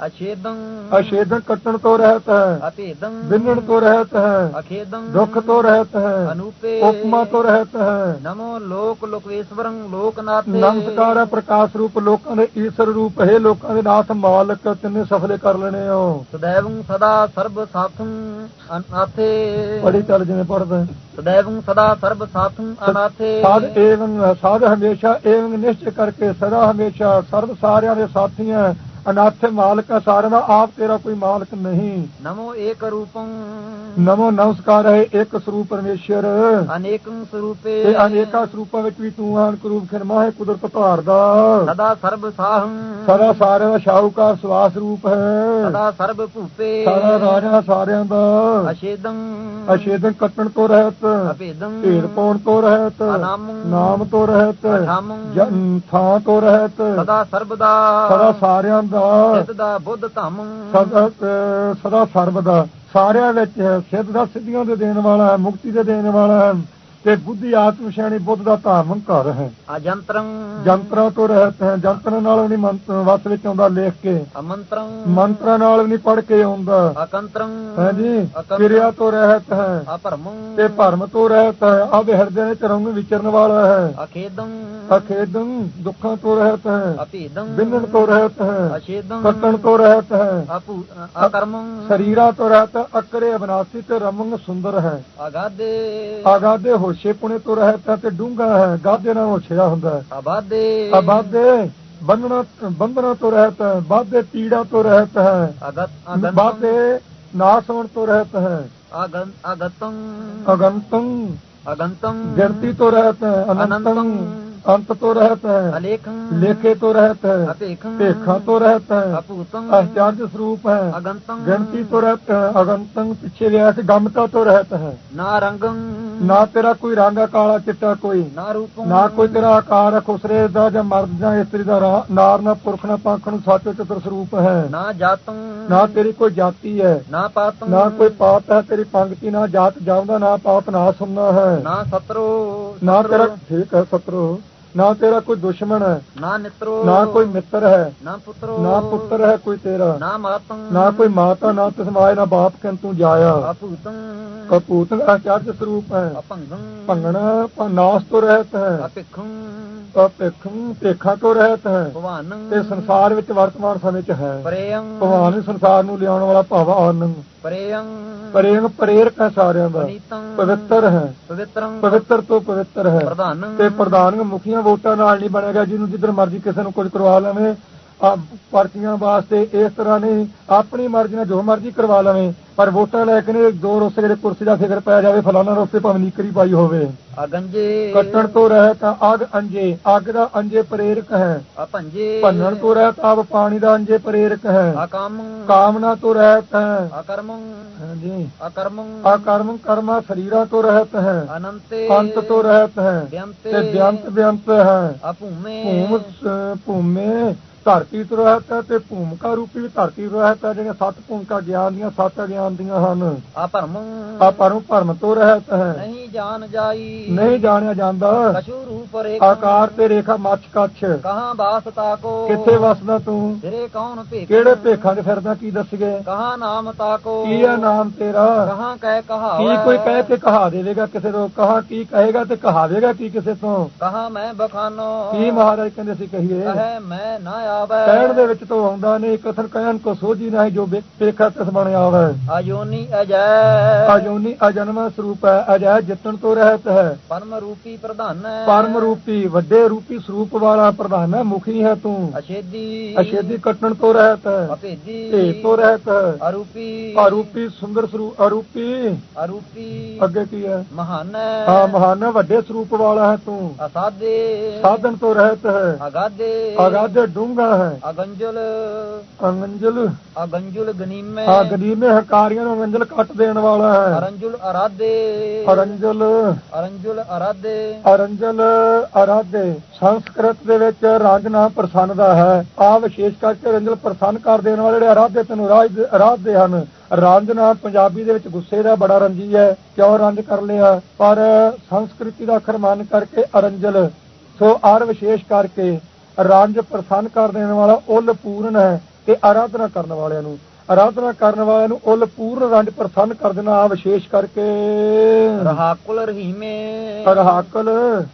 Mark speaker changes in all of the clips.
Speaker 1: अछेदं अछेदं कटन तो रहत
Speaker 2: है
Speaker 1: अपेदं बिन्नण तो रहत
Speaker 2: है
Speaker 1: अखेदं दुख तो रहत
Speaker 2: है
Speaker 1: अनुपे उपमा तो रहत
Speaker 2: है नमो लोक लोकेश्वरं
Speaker 1: लोकनाथ नमस्कार ਪ੍ਰਕਾਸ਼ ਰੂਪ ਲੋਕਾਂ ਦੇ ਈਸ਼ਰ ਰੂਪ ਹੈ ਲੋਕਾਂ ਦੇ ਨਾਥ ਮਾਲਕ ਤਿੰਨੇ ਸਫਲੇ ਕਰ ਲੈਣੇ ਹੋ।
Speaker 2: ਸਦੈਵੰ ਸਦਾ ਸਰਬ ਸਾਥੰ ਅਨਾਥੇ।
Speaker 1: ਪੜੀ ਚੱਲ ਜਿਵੇਂ ਪੜਦਾ
Speaker 2: ਸਦੈਵੰ ਸਦਾ ਸਰਬ ਸਾਥੰ ਅਨਾਥੇ।
Speaker 1: ਸਾਧ ਏਵੰ ਸਾਧ ਹਮੇਸ਼ਾ ਏਵੰ ਨਿਸ਼ਚੈ ਕਰਕੇ ਸਦਾ ਹਮੇਸ਼ਾ ਸਰਬ ਸਾਰਿਆਂ ਦੇ ਸਾਥੀ ਹੈ। ਅਨਾਥ ਮਾਲਕ ਹੈ ਸਾਰਿਆਂ ਦਾ ਆਪ ਤੇਰਾ ਕੋਈ ਮਾਲਕ ਨਹੀਂ।
Speaker 2: ਨਮੋ ਏਕ ਰੂਪੰ।
Speaker 1: ਨਮੋ ਨਮਸਕਾਰ ਹੈ ਇੱਕ ਸਰੂਪ ਪਰਮੇਸ਼ਰ।
Speaker 2: ਅਨੇਕੰ ਸਰੂਪੇ।
Speaker 1: ਤੇ ਅਨੇਕਾਂ ਸਰੂਪਾਂ ਵਿੱਚ ਵੀ ਤੂੰ ਆਨ ਕਰੂਪ ਖਰਮਾ ਹੈ ਕੁਦਰਤ ਭਾਰ ਦਾ।
Speaker 2: ਸਦਾ ਸਰਬ ਸਾਹੰ।
Speaker 1: ਸਦਾ ਸਾਰਿਆਂ ਦਾ ਸ਼ਾਹੂਕਾਰ ਸਵਾਸ ਰੂਪ ਹੈ।
Speaker 2: ਸਦਾ ਸਰਬ ਭੂਪੇ।
Speaker 1: ਸਾਰਾ ਰਾਜਾ ਸਾਰਿਆਂ ਦਾ।
Speaker 2: ਅਛੇਦੰ।
Speaker 1: ਅਛੇਦਨ ਕੱਟਣ ਤੋਂ ਰਹਿਤ।
Speaker 2: ਅਭੇਦੰ।
Speaker 1: ਢੇਰ ਪਾਉਣ ਤੋਂ ਰਹਿਤ। ਨਾਮ ਤੋਂ ਰਹਿਤ। ਜਨ ਥਾਂ ਤੋਂ ਰਹਿਤ।
Speaker 2: ਸਦਾ ਸਰਬਦਾ।
Speaker 1: ਸਦਾ ਸਾਰਿਆਂ ਦਾ।
Speaker 2: ਦਾ ਬੁੱਧ ਧੰਮ
Speaker 1: ਸਦਾ ਸਰਬ ਦਾ ਸਾਰਿਆਂ ਵਿੱਚ। ਸਿੱਧ ਦਾ ਸਿੱਧੀਆਂ ਦੇ ਦੇਣ ਵਾਲਾ ਹੈ ਮੁਕਤੀ ਦੇ ਦੇਣ ਵਾਲਾ ਹੈ ਤੇ ਬੁੱਧੀ ਆਤਮ ਸ਼ੈਣੀ ਬੁੱਧ ਦਾ ਧਾਰਮਿਕ ਘਰ ਹੈ।
Speaker 2: ਅਜੰਤਰੰ
Speaker 1: ਜੰਤਰਾਂ ਤੋਂ ਰਹਿਤ ਹੈ। ਜੰਤਰਾਂ ਨਾਲ ਵੀ ਨਹੀਂ ਮੰਤ ਵਸ ਵਿੱਚ ਆਉਂਦਾ ਲਿਖ ਕੇ।
Speaker 2: ਅਮੰਤਰੰ
Speaker 1: ਮੰਤਰਾਂ ਨਾਲ ਵੀ ਨਹੀਂ ਪੜ ਕੇ ਆਉਂਦਾ।
Speaker 2: ਅਕੰਤਰੰ
Speaker 1: ਹਾਂਜੀ ਕਿਰਿਆ ਤੋਂ ਰਹਿਤ ਹੈ।
Speaker 2: ਅਪਰਮੰ
Speaker 1: ਤੇ ਭਰਮ ਤੋਂ ਰਹਿਤ ਹੈ। ਆਦੇ ਹਿਰਦੇ ਵਿੱਚ ਰੰਗ ਵਿਚਰਨ ਵਾਲਾ ਹੈ।
Speaker 2: ਅਖੇਦੰ
Speaker 1: ਅਖੇਦੰ ਦੁੱਖਾਂ ਤੋਂ ਰਹਿਤ ਹੈ।
Speaker 2: ਅਪੀਦੰ
Speaker 1: ਬਿੰਨਣ ਤੋਂ ਰਹਿਤ ਹੈ।
Speaker 2: ਅਛੇਦੰ
Speaker 1: ਕੱਟਣ ਤੋਂ ਰਹਿਤ ਹੈ।
Speaker 2: ਆਪੂ ਅਕਰਮੰ
Speaker 1: ਸਰੀਰਾਂ ਤੋਂ ਰਹਿਤ ਅਕਰੇ ਅਬਨਾਸੀ ਤੇ ਰਮੰਗ ਸੁੰਦਰ ਹੈ।
Speaker 2: ਅਗਾਦੇ
Speaker 1: ਆਗਾਦੇ ਹੋਸ਼ੇ ਪੁਣੇ ਤੋਂ ਰਹਿਤ ਹੈ ਤੇ ਡੂੰਗਾ ਹੈ ਗਾਦੇ ਨਾਲ ਹੋਛਿਆ ਹੁੰਦਾ ਹੈ
Speaker 2: ਅਬਾਦੇ
Speaker 1: ਆਬਾਦੇ ਬੰਧਨਾ ਬੰਧਨਾ ਤੋਂ ਰਹਿਤ ਹੈ ਬਾਦੇ ਪੀੜਾ ਤੋਂ ਰਹਿਤ ਹੈ ਬਾਦੇ ਨਾਸ ਹੋਣ ਤੋਂ ਰਹਿਤ ਹੈ
Speaker 2: ਅਗੰ ਅਗਤੰ
Speaker 1: ਅਗੰਤੰ
Speaker 2: ਅਗੰਤੰ
Speaker 1: ਗਿਣਤੀ ਤੋਂ ਰਹਿਤ ਹੈ ਅਨੰਤੰ ਅੰਤ ਤੋਂ ਰਹਿਤ ਹੈ
Speaker 2: ਅਲੇਖੰ
Speaker 1: ਲੇਖੇ ਤੋਂ ਰਹਿਤ ਹੈ
Speaker 2: ਅਪੇਖੰ
Speaker 1: ਭੇਖਾਂ ਤੋਂ ਰਹਿਤ ਹੈ
Speaker 2: ਅਪੂਤੰ
Speaker 1: ਅਚਾਰਜ ਸਰੂਪ ਹੈ
Speaker 2: ਅਗੰਤੰ
Speaker 1: ਗਿਣਤੀ ਤੋਂ ਰਹਿਤ ਹੈ ਅਗੰਤੰ ਪਿੱਛੇ ਲਿਆ ਕਿ ਗਮਤਾ ਤੋਂ ਰਹਿਤ ਹੈ
Speaker 2: ਨਾ ਰੰਗੰ
Speaker 1: ਨਾ ਤੇਰਾ ਕੋਈ ਰੰਗ ਹੈ ਕਾਲਾ ਚਿੱਟਾ ਕੋਈ।
Speaker 2: ਨਾ ਰੂਪੰ
Speaker 1: ਨਾ ਕੋਈ ਤੇਰਾ ਆਕਾਰ ਹੈ ਖੁਸਰੇ ਦਾ ਜਾਂ ਮਰਦ ਜਾਂ ਇਸਤਰੀ ਦਾ ਨਾਰ ਨਾ ਪੁਰਖ ਨਾ ਪੰਖ ਨੂੰ ਸੱਚ ਚਤੁਰ ਸਰੂਪ ਹੈ।
Speaker 2: ਨਾ ਜਾਤੰ
Speaker 1: ਨਾ ਤੇਰੀ ਕੋਈ ਜਾਤੀ ਹੈ।
Speaker 2: ਨਾ ਪਾਤੰ
Speaker 1: ਨਾ ਕੋਈ ਪਾਪ ਹੈ ਤੇਰੀ ਪੰਕਤੀ ਨਾ ਜਾਤ ਜਾਉਂਦਾ ਨਾ ਪਾਪ ਨਾ ਸੁਣਨਾ ਹੈ।
Speaker 2: ਨਾ ਸਤਰੋ
Speaker 1: ਨਾ ਤੇਰਾ ਠੀਕ ਹੈ ਸਤਰੋ। ਨਾ ਤੇਰਾ ਕੋਈ ਦੁਸ਼ਮਣ ਹੈ।
Speaker 2: ਨਾ ਨਿਤਰੋ
Speaker 1: ਨਾ ਕੋਈ ਮਿੱਤਰ ਹੈ।
Speaker 2: ਨਾ ਪੁੱਤਰੋ।
Speaker 1: ਨਾ ਪੁੱਤਰ ਹੈ ਕੋਈ ਤੇਰਾ।
Speaker 2: ਨਾ ਮਾਤੰ
Speaker 1: ਨਾ ਕੋਈ ਮਾਤਾ ਨਾ ਤਸਮਾਏ ਨਾ ਬਾਪ ਕਿੰ ਤੂੰ ਜਾਇਆ?
Speaker 2: ਅਪੂਤੰ
Speaker 1: ਕਪੂਤ ਆਚਾਰਜ ਸਰੂਪ ਹੈ। ਭੰਗਣਾ ਨਾਸ ਤੋਂ ਰਹਿਤ ਹੈ।
Speaker 2: ਅਪਿਖੰ
Speaker 1: ਭੇਖੰ ਭੇਖਾਂ ਤੋਂ ਰਹਿਤ ਹੈ
Speaker 2: ਭਵਾਨੰ
Speaker 1: ਤੇ ਸੰਸਾਰ ਵਿੱਚ ਵਰਤਮਾਨ ਸਮੇਂ 'ਚ ਹੈ।
Speaker 2: ਪ੍ਰੇਯੰ
Speaker 1: ਭਗਵਾਨ ਹੀ ਸੰਸਾਰ ਨੂੰ ਲਿਆਉਣ ਵਾਲਾ ਭਾਵ ਆਨੰਦ
Speaker 2: ਪ੍ਰੇਯੰ
Speaker 1: ਪ੍ਰੇਮ ਪ੍ਰੇਰਕ ਹੈ ਸਾਰਿਆਂ ਦਾ। ਪਵਿੱਤਰ ਹੈ।
Speaker 2: ਪਵਿੱਤਰੰ
Speaker 1: ਪਵਿੱਤਰ ਤੋਂ ਪਵਿੱਤਰ ਹੈ।
Speaker 2: ਪ੍ਰਧਾਨੰ
Speaker 1: ਤੇ ਪ੍ਰਧਾਨ ਮੁਖੀਆਂ ਵੋਟਾਂ ਨਾਲ ਨਹੀਂ ਬਣੇਗਾ ਜਿਹਨੂੰ ਜਿੱਧਰ ਮਰਜ਼ੀ ਕਿਸੇ ਨੂੰ ਕੁਝ ਕਰਵਾ ਲਵੇ ਆ ਪਰਚੀਆਂ ਵਾਸਤੇ ਇਸ ਤਰ੍ਹਾਂ ਨਹੀਂ ਆਪਣੀ ਮਰਜ਼ੀ ਨਾਲ ਜੋ ਮਰਜ਼ੀ ਕਰਵਾ ਲਵੇ। ਪਰ ਵੋਟਾਂ ਲੈ ਕੇ ਨੇ ਦੋ ਰੋਸੇ ਜਿਹੜੇ ਕੁਰਸੀ ਦਾ ਫਿਕਰ ਪੈ ਜਾਵੇ ਫਲਾਣਾ ਰੋਸੇ ਭਾਵੇਂ ਨੀਕਰੀ ਪਾਈ ਹੋਵੇ।
Speaker 2: ਅਗੰਜੇ
Speaker 1: ਕੱਟਣ ਤੋਂ ਰਹਿਤ ਅੱਗ ਅੰਜੇ ਅੱਗ ਦਾ ਅੰਜੇ ਪ੍ਰੇਰਕ ਹੈ।
Speaker 2: ਅਪੰਜੇ
Speaker 1: ਭੰਨਣ ਤੋਂ ਰਹਿਤ ਆਪ ਪਾਣੀ ਦਾ ਅੰਜੇ ਪ੍ਰੇਰਕ ਹੈ।
Speaker 2: ਅਕਾਮੰ
Speaker 1: ਕਾਮਨਾ ਤੋਂ ਰਹਿਤ ਹੈ
Speaker 2: ਅਕਰਮੰ
Speaker 1: ਹਾਂਜੀ।
Speaker 2: ਅਕਰਮੰ
Speaker 1: ਆਕਰਮ ਕਰਮਾ ਸਰੀਰਾਂ ਤੋਂ ਰਹਿਤ ਹੈ।
Speaker 2: ਅਨੰਤੇ
Speaker 1: ਅੰਤ ਤੋਂ ਰਹਿਤ ਹੈ। ਤੇ ਬਿਅੰਤ ਬਿਅੰਤ ਹੈ।
Speaker 2: ਅਭੂਮੇ
Speaker 1: ਭੂਮ ਭੂਮੇ ਧਰਤੀ ਤੋਂ ਰਹਿਤ ਹੈ ਤੇ ਭੂਮਿਕਾ ਰੂਪੀ ਵੀ ਧਰਤੀ ਤੋਂ ਰਹਿਤ ਹੈ ਜਿਹੜੀਆਂ ਸੱਤ ਭੂਮਿਕਾ ਗਿਆਨ ਦੀਆਂ ਸੱਤ ਗਿਆਨ ਦੀਆਂ ਹਨ।
Speaker 2: ਅਪਰਮੰ
Speaker 1: ਆ ਪਰਮ ਭਰਮ ਤੋਂ ਰਹਿਤ ਹੈ।
Speaker 2: ਨਹੀਂ ਜਾਣ ਜਾਈ।
Speaker 1: ਨਹੀਂ ਜਾਣਿਆ ਜਾਂਦਾ।
Speaker 2: ਕਛੂ ਰੂਪ ਰੇਖ।
Speaker 1: ਆਕਾਰ ਤੇ ਰੇਖਾ ਮੱਛ ਕੱਛ।
Speaker 2: ਕਹਾਂ ਬਾਸ ਤਾਕੋ?
Speaker 1: ਕਿੱਥੇ ਵਸਦਾ ਤੂੰ?
Speaker 2: ਤੇਰੇ ਕੌਣ ਭੇਖ
Speaker 1: ਕਿਹੜੇ ਭੇਖਾਂ 'ਚ ਫਿਰਦਾ ਕੀ ਦੱਸਗੇ
Speaker 2: ਕਹਾਂ ਨਾਮ ਤਾਕੋ?
Speaker 1: ਕੀ ਹੈ ਨਾਮ ਤੇਰਾ?
Speaker 2: ਕਹਾਂ ਕਹਿ ਕਹਾ
Speaker 1: ਕੀ ਕੋਈ ਕਹਿ ਕੇ ਕਹਾ ਦੇਵੇਗਾ ਕਿਸੇ ਤੋਂ? ਕਹਾ ਕੀ ਕਹੇਗਾ ਤੇ ਕਹਾਵੇਗਾ ਕੀ ਕਿਸੇ ਤੋਂ?
Speaker 2: ਕਹਾਂ ਮੈਂ ਬਖਾਨੋ?
Speaker 1: ਕੀ ਮਹਾਰਾਜ ਕਹਿੰਦੇ ਸੀ ਕਹੀਏ?
Speaker 2: ਕਹੇ ਮੈਂ ਨਾ ਆਵੇ।
Speaker 1: ਕਹਿਣ ਦੇ ਵਿੱਚ ਤੋਂ ਆਉਂਦਾ ਨਹੀਂ ਕਥਨ ਕਹਿਣ ਕੋ ਸੋਝੀ ਨਹੀਂ ਜੋ ਵੇਖਾ ਤਿਸ ਬਣ ਆਵੇ।
Speaker 2: ਅਜੋਨੀ ਅਜੈ।
Speaker 1: ਅਜੋਨੀ ਅਜਨਮ ਸਰੂਪ ਹੈ ਅਜੈ ਜਿੱਤਣ ਤੋਂ ਰਹਿਤ ਹੈ।
Speaker 2: ਪਰਮ ਰੂਪੀ ਪ੍ਰਧਾਨ ਹੈ।
Speaker 1: ਪਰਮ ਰੂਪੀ ਵੱਡੇ ਰੂਪੀ ਸਰੂਪ ਵਾਲਾ ਪ੍ਰਧਾਨ ਹੈ ਮੁਖੀ ਹੈ ਤੂੰ।
Speaker 2: ਅਛੇਦੀ
Speaker 1: ਅਸ਼ੇਦੀ ਕੱਟਣ ਤੋਂ ਰਹਿਤ ਹੈ।
Speaker 2: ਅਪੇਦੀ
Speaker 1: ਭੇਦ ਤੋਂ ਰਹਿਤ ਹੈ।
Speaker 2: ਅਰੂਪੀ।
Speaker 1: ਅਰੂਪੀ ਸੁੰਦਰ ਸਰੂਪ ਅਰੂਪੀ।
Speaker 2: ਅਰੂਪੀ।
Speaker 1: ਅੱਗੇ ਕੀ ਹੈ?
Speaker 2: ਮਹਾਨ ਹੈ।
Speaker 1: ਹਾਂ ਮਹਾਨ ਹੈ, ਵੱਡੇ ਸਰੂਪ ਵਾਲਾ ਹੈ ਤੂੰ।
Speaker 2: ਅਸਾਦੇ
Speaker 1: ਸਾਧਨ ਤੋਂ ਰਹਿਤ ਹੈ।
Speaker 2: ਅਗਾਦੇ
Speaker 1: ਅਗਾਧ ਡੂੰਗਾ ਹੈ।
Speaker 2: ਅਗੰਜਲ।
Speaker 1: ਅੰਗੰਜਲ।
Speaker 2: ਅਗੰਜੁਲ ਗਨੀਮੇ।
Speaker 1: ਆ ਗਨੀਮੇ ਹਕਾਰੀਆਂ ਨੂੰ ਅੰਜਲ ਕੱਟ ਦੇਣ ਵਾਲਾ ਹੈ।
Speaker 2: ਅਰੰਜੁਲ ਅਰਾਦੇ
Speaker 1: ਅਰੰਜਲ।
Speaker 2: ਅਰੰਜੁਲ ਅਰਾਦੇ
Speaker 1: ਅਰੰਜਲ ਅਰਾਧੇ। ਸੰਸਕ੍ਰਿਤ ਦੇ ਵਿੱਚ ਰੰਜ ਨਾਮ ਪ੍ਰਸੰਨ ਦਾ ਹੈ। ਆ ਵਿਸ਼ੇਸ਼ ਕਰਕੇ ਰੰਜਲ ਪ੍ਰਸੰਨ ਕਰ ਦੇਣ ਵਾਲੇ ਜਿਹੜੇ ਅਰਾਧੇ ਤੈਨੂੰ ਰਾਜ ਅਰਾਧੇ ਹਨ। ਰੰਜ ਨਾਮ ਪੰਜਾਬੀ ਦੇ ਵਿੱਚ ਗੁੱਸੇ ਦਾ ਬੜਾ ਰੰਜੀ ਹੈ। ਕਿਉਂ ਰੰਜ ਕਰ ਲਿਆ? ਪਰ ਸੰਸਕ੍ਰਿਤੀ ਦਾ ਅੱਖਰ ਮੰਨ ਕਰਕੇ ਅਰੰਜਲ। ਸੋ ਅਰ ਵਿਸ਼ੇਸ਼ ਕਰਕੇ ਰੰਜ ਪ੍ਰਸੰਨ ਕਰ ਦੇਣ ਵਾਲਾ ਉਲ ਪੂਰਨ ਹੈ ਤੇ ਆਰਾਧਨਾ ਕਰਨ ਵਾਲਿਆਂ ਨੂੰ। ਆਰਾਧਨਾ ਕਰਨ ਵਾਲਿਆਂ ਨੂੰ ਉਲ ਪੂਰਨ ਰੰਜ ਪ੍ਰਸੰਨ ਕਰ ਦੇਣਾ ਆ ਵਿਸ਼ੇਸ਼ ਕਰਕੇ।
Speaker 2: ਰਹਾਕੁਲ ਰਹੀਮੇ।
Speaker 1: ਰਹਾਕਲ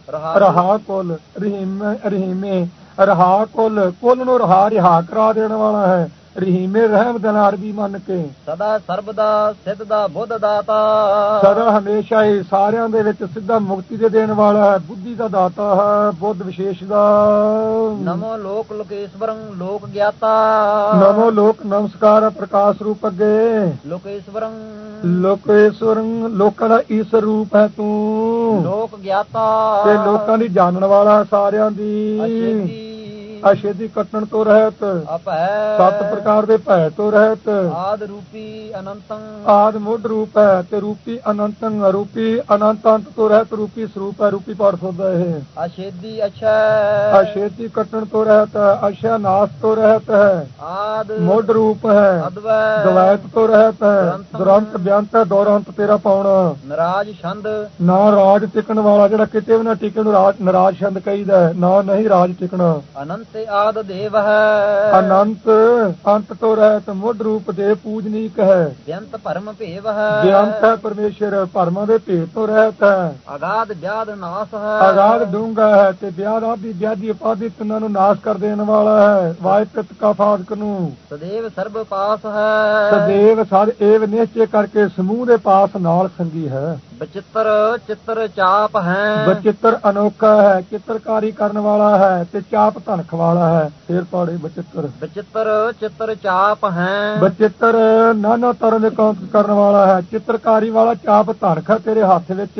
Speaker 2: ਰਹਾ-
Speaker 1: ਰਹਾਕੁਲ ਰਹੀਮ ਰਹੀਮੇ। ਰਹਾਕੁਲ ਕੁਲ ਨੂੰ ਰਹਾ ਰਿਹਾ ਕਰਾ ਦੇਣ ਵਾਲਾ ਹੈ। ਰਹੀਮੇ ਰਹਿਮ ਦੇ ਅਰਬੀ ਮੰਨ ਕੇ।
Speaker 2: ਸਦਾ ਸਰਬ ਦਾ ਸਿੱਧ ਦਾ ਬੁੱਧ ਦਾਤਾ
Speaker 1: ਸਦਾ ਹਮੇਸ਼ਾ ਹੀ ਸਾਰਿਆਂ ਦੇ ਵਿੱਚ ਸਿੱਧਾ ਮੁਕਤੀ ਦੇ ਦੇਣ ਵਾਲਾ ਹੈ ਬੁੱਧੀ ਦਾ ਦਾਤਾ ਹੈ ਬੁੱਧ ਵਿਸ਼ੇਸ਼ ਦਾ।
Speaker 2: ਨਮੋ ਲੋਕ ਲੋਕੇਸ਼ਵਰੰ ਲੋਕ ਗਿਆਤਾ।
Speaker 1: ਨਮੋ ਲੋਕ ਨਮਸਕਾਰ ਪ੍ਰਕਾਸ਼ ਰੂਪ ਅੱਗੇ।
Speaker 2: ਲੋਕੇਸ਼ਵਰੰ।
Speaker 1: ਲੋਕੇਸ਼ਵਰੰ ਲੋਕਾਂ ਦਾ ਈਸ਼ਰ ਰੂਪ ਹੈ ਤੂੰ।
Speaker 2: ਲੋਕ ਗਿਆਤਾ।
Speaker 1: ਤੇ ਲੋਕਾਂ ਦੀ ਜਾਣਨ ਵਾਲਾ ਸਾਰਿਆਂ ਦੀ। ਅਸ਼ੇਦੀ ਕੱਟਣ ਤੋਂ ਰਹਿਤ
Speaker 2: ਅਪੈ
Speaker 1: ਸੱਤ ਪ੍ਰਕਾਰ ਦੇ ਭੈ ਤੋਂ ਰਹਿਤ।
Speaker 2: ਆਦ ਰੂਪੀ ਅਨੰਤੰ।
Speaker 1: ਆਦ ਮੁੱਢ ਰੂਪ ਹੈ ਤੇ ਰੂਪੀ ਅਨੰਤੰ ਰੂਪੀ ਅਨੰਤ ਤੋਂ ਰਹਿਤ ਰੂਪੀ ਸਰੂਪ ਹੈ ਰੂਪੀ ਪਾਠ ਹੁੰਦਾ ਇਹ।
Speaker 2: ਅਸ਼ੇਦੀ ਅਛੈ।
Speaker 1: ਅਸ਼ੇਤੀ ਕੱਟਣ ਤੋਂ ਰਹਿਤ ਹੈ ਅਸ਼ਾ ਨਾਸ ਤੋਂ ਰਹਿਤ ਹੈ।
Speaker 2: ਆਦ
Speaker 1: ਮੁੱਢ ਰੂਪ ਹੈ ਦਵੈਤ ਤੋਂ ਰਹਿਤ ਹੈ ਦੁਰੰਤ ਬਿਆੰਤ ਹੈ ਦੌਰੰਤ ਤੇਰਾ ਪਾਉਣਾ।
Speaker 2: ਨਰਾਜ ਛੰਦ।
Speaker 1: ਨਾ ਰਾਜ ਟਿਕਣ ਵਾਲਾ ਜਿਹੜਾ ਕਿਤੇ ਵੀ ਨਾ ਟਿਕਣ ਰਾਜ ਨਰਾਜ ਛੰਦ ਕਹੀਦਾ ਹੈ, ਨਾ ਨਹੀਂ ਰਾਜ ਟਿਕਣਾ।
Speaker 2: ਅਨੰਤ ਆਦ ਦੇਵ ਹੈ।
Speaker 1: ਅਨੰਤ ਅੰਤ ਤੋਂ ਰਹਿਤ ਮੁੱਢ ਰੂਪ ਦੇ ਪੂਜਨੀਕ ਹੈ
Speaker 2: ਬੇਅੰਤ ਭਰਮ ਭੇਵ ਹੈ।
Speaker 1: ਬਿਆੰਤ ਹੈ ਪਰਮੇਸ਼ਰ ਭਰਮਾਂ ਦੇ ਭੇਦ ਤੋਂ ਰਹਿਤ ਹੈ।
Speaker 2: ਅਗਾਧ ਵਿਆਦ ਨਾਸ ਹੈ।
Speaker 1: ਆਗਾਦ ਡੂੰਗਾ ਹੈ ਤੇ ਵਿਆਦ ਆਦੀ ਵਿਆਦੀ ਉਪਾਦੀ ਤਿੰਨਾਂ ਨੂੰ ਨਾਸ਼ ਕਰ ਦੇਣ ਵਾਲਾ ਹੈ। ਵਾਹਿ ਪਿਤ ਕਾ ਫਾਦਕ ਨੂੰ
Speaker 2: ਸਦੇਵ ਸਰਬ ਪਾਸ ਹੈ।
Speaker 1: ਸਦੇਵ ਸਦ ਏਵ ਨਿਸ਼ਚੈ ਕਰਕੇ ਸਮੂਹ ਦੇ ਪਾਸ ਨਾਲ ਸੰਗੀ ਹੈ।
Speaker 2: ਬਚਿੱਤਰ ਚਿੱਤਰ ਚਾਪ ਹੈ।
Speaker 1: ਬਚਿੱਤਰ ਅਨੋਖਾ ਹੈ ਚਿੱਤਰਕਾਰੀ ਕਰਨ ਵਾਲਾ ਹੈ ਤੇ ਚਾਪ ਧਨਖ ਵਾਲਾ ਹੈ। ਫੇਰ ਪਾੜੇ ਬਚਿੱਤਰ।
Speaker 2: ਬਚਿੱਤਰ ਚਿੱਤਰ ਚਾਪ ਹੈ।
Speaker 1: ਬਚਿੱਤਰ ਨਾਨਾ ਤਰ੍ਹਾਂ ਦੇ ਕੰਮ ਕਰਨ ਵਾਲਾ ਹੈ ਚਿੱਤਰਕਾਰੀ ਵਾਲਾ ਚਾਪ ਧਨਖ ਹੈ ਤੇਰੇ ਹੱਥ ਵਿੱਚ।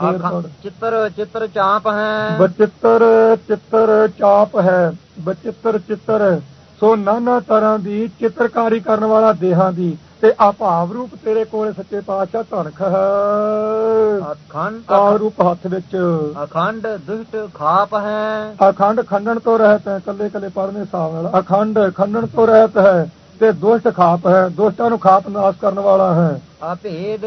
Speaker 1: ਫੇਰ ਪੜ।
Speaker 2: ਚਿੱਤਰ ਚਿੱਤਰ ਚਾਪ ਹੈ।
Speaker 1: ਬਚਿੱਤਰ ਚਿੱਤਰ ਚਾਪ ਹੈ ਬਚਿੱਤਰ ਚਿੱਤਰ। ਸੋ ਨਾਨਾ ਤਰ੍ਹਾਂ ਦੀ ਚਿੱਤਰਕਾਰੀ ਕਰਨ ਵਾਲਾ ਦੇਹਾਂ ਦੀ ਤੇ ਆਭਾਵ ਰੂਪ ਤੇਰੇ ਕੋਲੇ ਸੱਚੇ ਪਾਤਸ਼ਾਹ ਧਨਖ ਹੈ।
Speaker 2: ਅਖੰਡ
Speaker 1: ਕਾਲ ਰੂਪ ਹੱਥ ਵਿੱਚ।
Speaker 2: ਅਖੰਡ ਦੁਸ਼ਟ ਖਾਪ ਹੈ।
Speaker 1: ਅਖੰਡ ਖੰਡਨ ਤੋਂ ਰਹਿਤ ਹੈ ਕੱਲੇ ਕੱਲੇ ਪੜਨੇ ਹਿਸਾਬ ਨਾਲ ਅਖੰਡ ਖੰਡਨ ਤੋਂ ਰਹਿਤ ਹੈ। ਤੇ ਦੁਸ਼ਟ ਖਾਪ ਹੈ ਦੁਸ਼ਟਾਂ ਨੂੰ ਖਾਪ ਨਾਸ ਕਰਨ ਵਾਲਾ ਹੈ।
Speaker 2: ਅਭੇਦ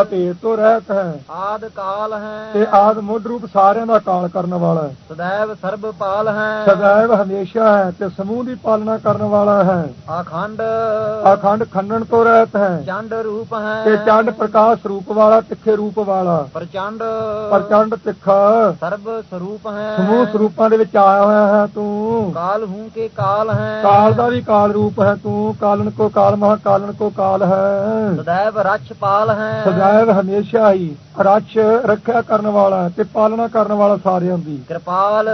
Speaker 1: ਅਪੇਦ ਤੋਂ ਰਹਿਤ ਹੈ।
Speaker 2: ਆਦ ਕਾਲ ਹੈ।
Speaker 1: ਤੇ ਆਦ ਮੁੱਢ ਰੂਪ ਸਾਰਿਆਂ ਦਾ ਕਾਲ ਕਰਨ ਵਾਲਾ
Speaker 2: ਸਦੈਵ ਸਰਬ ਪਾਲ ਹੈ।
Speaker 1: ਸਦੈਵ ਹਮੇਸ਼ਾ ਹੈ ਤੇ ਸਮੂਹ ਦੀ ਪਾਲਣਾ ਕਰਨ ਵਾਲਾ ਹੈ।
Speaker 2: ਅਖੰਡ
Speaker 1: ਅਖੰਡ ਖੰਡਣ ਤੋਂ ਰਹਿਤ ਹੈ।
Speaker 2: ਚੰਡ ਰੂਪ ਹੈ।
Speaker 1: ਤੇ ਚੰਡ ਪ੍ਰਕਾਸ਼ ਰੂਪ ਵਾਲਾ ਤਿੱਖੇ ਰੂਪ ਵਾਲਾ।
Speaker 2: ਪ੍ਰਚੰਡ
Speaker 1: ਪ੍ਰਚੰਡ ਤਿੱਖਾ।
Speaker 2: ਸਰਬ ਸਰੂਪ ਹੈ।
Speaker 1: ਸਮੂਹ ਸਰੂਪਾਂ ਦੇ ਵਿੱਚ ਆਇਆ ਹੋਇਆ ਹੈ ਤੂੰ।
Speaker 2: ਕਾਲ ਹੂੰ ਕੇ ਕਾਲ ਹੈ।
Speaker 1: ਕਾਲ ਦਾ ਵੀ ਕਾਲ ਰੂਪ ਹੈ ਤੂੰ। ਤੂੰ ਕਾਲਨ ਕੋ ਕਾਲ ਮਹਾ ਕਾਲਨ ਕੋ ਕਾਲ ਹੈ।
Speaker 2: ਸदैव ਰਛ ਪਾਲ ਹੈ।
Speaker 1: ਸदैव ਹਮੇਸ਼ਾ ਹੀ ਰਛ ਰੱਖਿਆ ਕਰਨ ਵਾਲਾ ਤੇ ਪਾਲਣਾ ਕਰਨ ਵਾਲਾ ਸਾਰਿਆਂ ਦੀ।
Speaker 2: ਕਿਰਪਾਲ।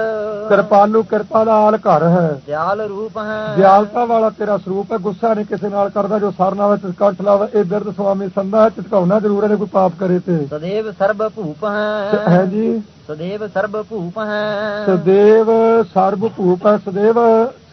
Speaker 1: ਕਿਰਪਾਲੂ ਕਿਰਪਾ ਦਾ ਆਲ ਘਰ ਹੈ।
Speaker 2: ਦਿਆਲ ਰੂਪ ਹੈ।
Speaker 1: ਦਿਆਲਤਾ ਵਾਲਾ ਤੇਰਾ ਸਰੂਪ ਹੈ। ਗੁੱਸਾ ਨਹੀਂ ਕਿਸੇ ਨਾਲ ਕਰਦਾ ਜੋ ਸਰਨਾ ਵਿੱਚ ਕੰਠ ਲਾਵੇ। ਇਹ ਬਿਰਧ ਸੁਆਮੀ ਸੰਧਾ ਚਟਕਾਉਣਾ ਜ਼ਰੂਰ ਹੈ ਕੋਈ ਪਾਪ ਕਰੇ ਤੇ।
Speaker 2: ਸदैव ਸਰਬ ਭੂਪ
Speaker 1: ਹੈ।
Speaker 2: ਹੈ
Speaker 1: ਜੀ।
Speaker 2: ਸदैव ਸਰਬ ਭੂਪ ਹੈ
Speaker 1: ਸਦੇਵ ਸਰਬ ਭੂਪ ਹੈ ਸਦੇਵ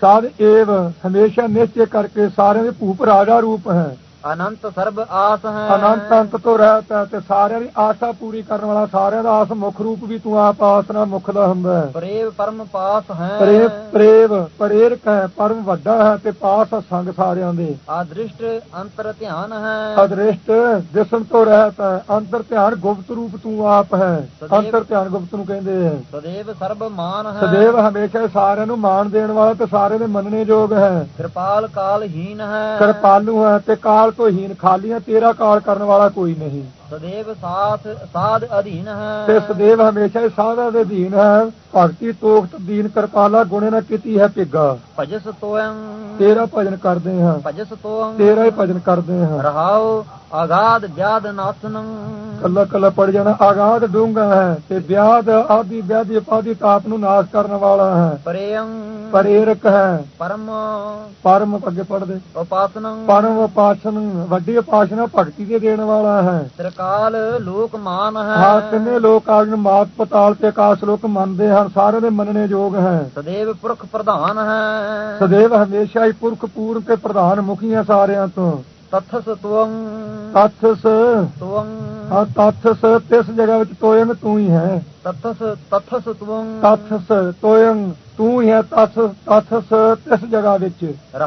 Speaker 1: ਸਾਧ ਏਵ। ਹਮੇਸ਼ਾ ਨਿਸ਼ਚੈ ਕਰਕੇ ਸਾਰਿਆਂ ਦੇ ਭੂਪ ਰਾਜਾ ਰੂਪ ਹੈ।
Speaker 2: ਅਨੰਤ ਸਰਬ ਆਸ ਹੈ।
Speaker 1: ਅਨੰਤ ਅੰਤ ਤੋਂ ਰਹਿਤ ਹੈ ਤੇ ਸਾਰਿਆਂ ਦੀ ਆਸਾ ਪੂਰੀ ਕਰਨ ਵਾਲਾ ਸਾਰਿਆਂ ਦਾ ਆਸ ਮੁੱਖ ਰੂਪ ਵੀ ਤੂੰ ਆਪ ਆਸਨਾ ਮੁੱਖ ਦਾ ਹੁੰਦਾ ਹੈ।
Speaker 2: ਪ੍ਰੇਮ ਪਰਮ ਪਾਸ ਹੈ।
Speaker 1: ਪ੍ਰੇਮ ਪ੍ਰੇਮ ਪ੍ਰੇਰਕ ਹੈ ਪਰਮ ਵੱਡਾ ਹੈ ਤੇ ਪਾਸ ਹੈ ਸੰਗ ਸਾਰਿਆਂ ਦੇ।
Speaker 2: ਆਦ੍ਰਿਸ਼ਟ ਅੰਤਰ ਧਿਆਨ ਹੈ।
Speaker 1: ਅਦ੍ਰਿਸ਼ਟ ਜਿਸਮ ਤੋਂ ਰਹਿਤ ਹੈ ਅੰਤਰ ਧਿਆਨ ਗੁਪਤ ਰੂਪ ਤੂੰ ਆਪ ਹੈ। ਅੰਤਰ ਧਿਆਨ ਗੁਪਤ ਨੂੰ ਕਹਿੰਦੇ ਹੈ।
Speaker 2: ਸदैव ਸਰਬ ਮਾਨ ਹੈ।
Speaker 1: ਸਦੇਵ ਹਮੇਸ਼ਾ ਸਾਰਿਆਂ ਨੂੰ ਮਾਣ ਦੇਣ ਵਾਲਾ ਤੇ ਸਾਰਿਆਂ ਦੇ ਮੰਨਣੇ ਯੋਗ ਹੈ।
Speaker 2: ਕਿਰਪਾਲ ਕਾਲਹੀਨ ਹੈ।
Speaker 1: ਕਿਰਪਾਲੂ ਹੈ ਤੇ ਕਾਲ ਤੋਂ ਹੀਨ ਖਾਲੀਆਂ ਤੇਰਾ ਕਾਲ ਕਰਨ ਵਾਲਾ ਕੋਈ ਨਹੀਂ।
Speaker 2: ਸदैव ਸਾਥ ਸਾਧ ਅਧੀਨ
Speaker 1: ਤੇ
Speaker 2: ਹੈ
Speaker 1: ਸਦੇਵ ਹਮੇਸ਼ਾ ਹੀ ਸਾਧਾ ਦੇ ਅਧੀਨ ਹੈ। ਭਗਤੀ ਤੋਖਤ ਦੀਨ ਕਿਰਪਾਲਾ ਗੁਣੇ ਨਾ ਕੀਤੀ ਹੈ ਪਿੱਗਾ
Speaker 2: ਭਜਸ ਤੋਇੰ।
Speaker 1: ਤੇਰਾ ਭਜਨ ਕਰਦੇ ਹਾਂ।
Speaker 2: ਭਜਸ ਤੋਇੰ।
Speaker 1: ਤੇਰਾ ਹੀ ਭਜਨ ਕਰਦੇ ਹਾਂ।
Speaker 2: ਰਹਾਉ ਆਗਾਦ ਵਿਆਦ ਨਾਸਨੰ
Speaker 1: ਕੱਲਾ ਕੱਲਾ ਪੜ ਜਾਣਾ ਆਗਾਦ ਡੂੰਗਾ ਹੈ ਤੇ ਵਿਆਦ ਆਦੀ ਵਿਆਦੀ ਉਪਾਦੀ ਤਾਪ ਨੂੰ ਨਾਸ਼ ਕਰਨ ਵਾਲਾ ਹੈ।
Speaker 2: ਪ੍ਰੇਮ
Speaker 1: ਪ੍ਰੇਰਕ ਹੈ।
Speaker 2: ਪਰਮ।
Speaker 1: ਪਰਮ ਅੱਗੇ ਪੜਦੇ
Speaker 2: ਉਪਾਸਨੰ।
Speaker 1: ਪਰਮ ਉਪਾਸਨ ਵੱਡੀ ਉਪਾਸਨਾ ਭਗਤੀ ਦੇ ਦੇਣ ਵਾਲਾ ਹੈ।
Speaker 2: ਤ੍ਰਿਕਾਲ ਲੋਕ ਮਾਨ ਹੈ।
Speaker 1: ਹਾਂ ਕਿੰਨੇ ਲੋਕ ਆਗਨ ਮਾਤ ਪਤਾਲ ਤੇ ਆਕਾਸ਼ ਲੋਕ ਮੰਨਦੇ ਹਨ ਸਾਰਿਆਂ ਦੇ ਮੰਨਣੇ ਯੋਗ ਹੈ।
Speaker 2: ਸदैव ਪੁਰਖ ਪ੍ਰਧਾਨ ਹੈ।
Speaker 1: ਸਦੇਵ ਹਮੇਸ਼ਾ ਹੀ ਪੁਰਖ ਪੂਰਨ ਤੇ ਪ੍ਰਧਾਨ ਮੁਖੀ ਹੈ ਸਾਰਿਆਂ ਤੋਂ।
Speaker 2: ਤਥਸ ਤੁਵੰ।
Speaker 1: ਤਥਸ।
Speaker 2: ਤੁਵੰ।
Speaker 1: ਹਾਂ ਤਥਸ ਤਿਸ ਜਗ੍ਹਾ ਵਿੱਚ ਤੋਇੰ ਤੂੰ ਹੀ ਹੈ।
Speaker 2: ਤਥਸ ਤਥਸ ਤੁਵੰ।
Speaker 1: ਤਥਸ ਤੋਇੰ ਤੂੰ ਹੀ ਹੈ ਤਥ ਤਥਸ ਤਿਸ ਜਗ੍ਹਾ ਵਿੱਚ। ਫਿਰ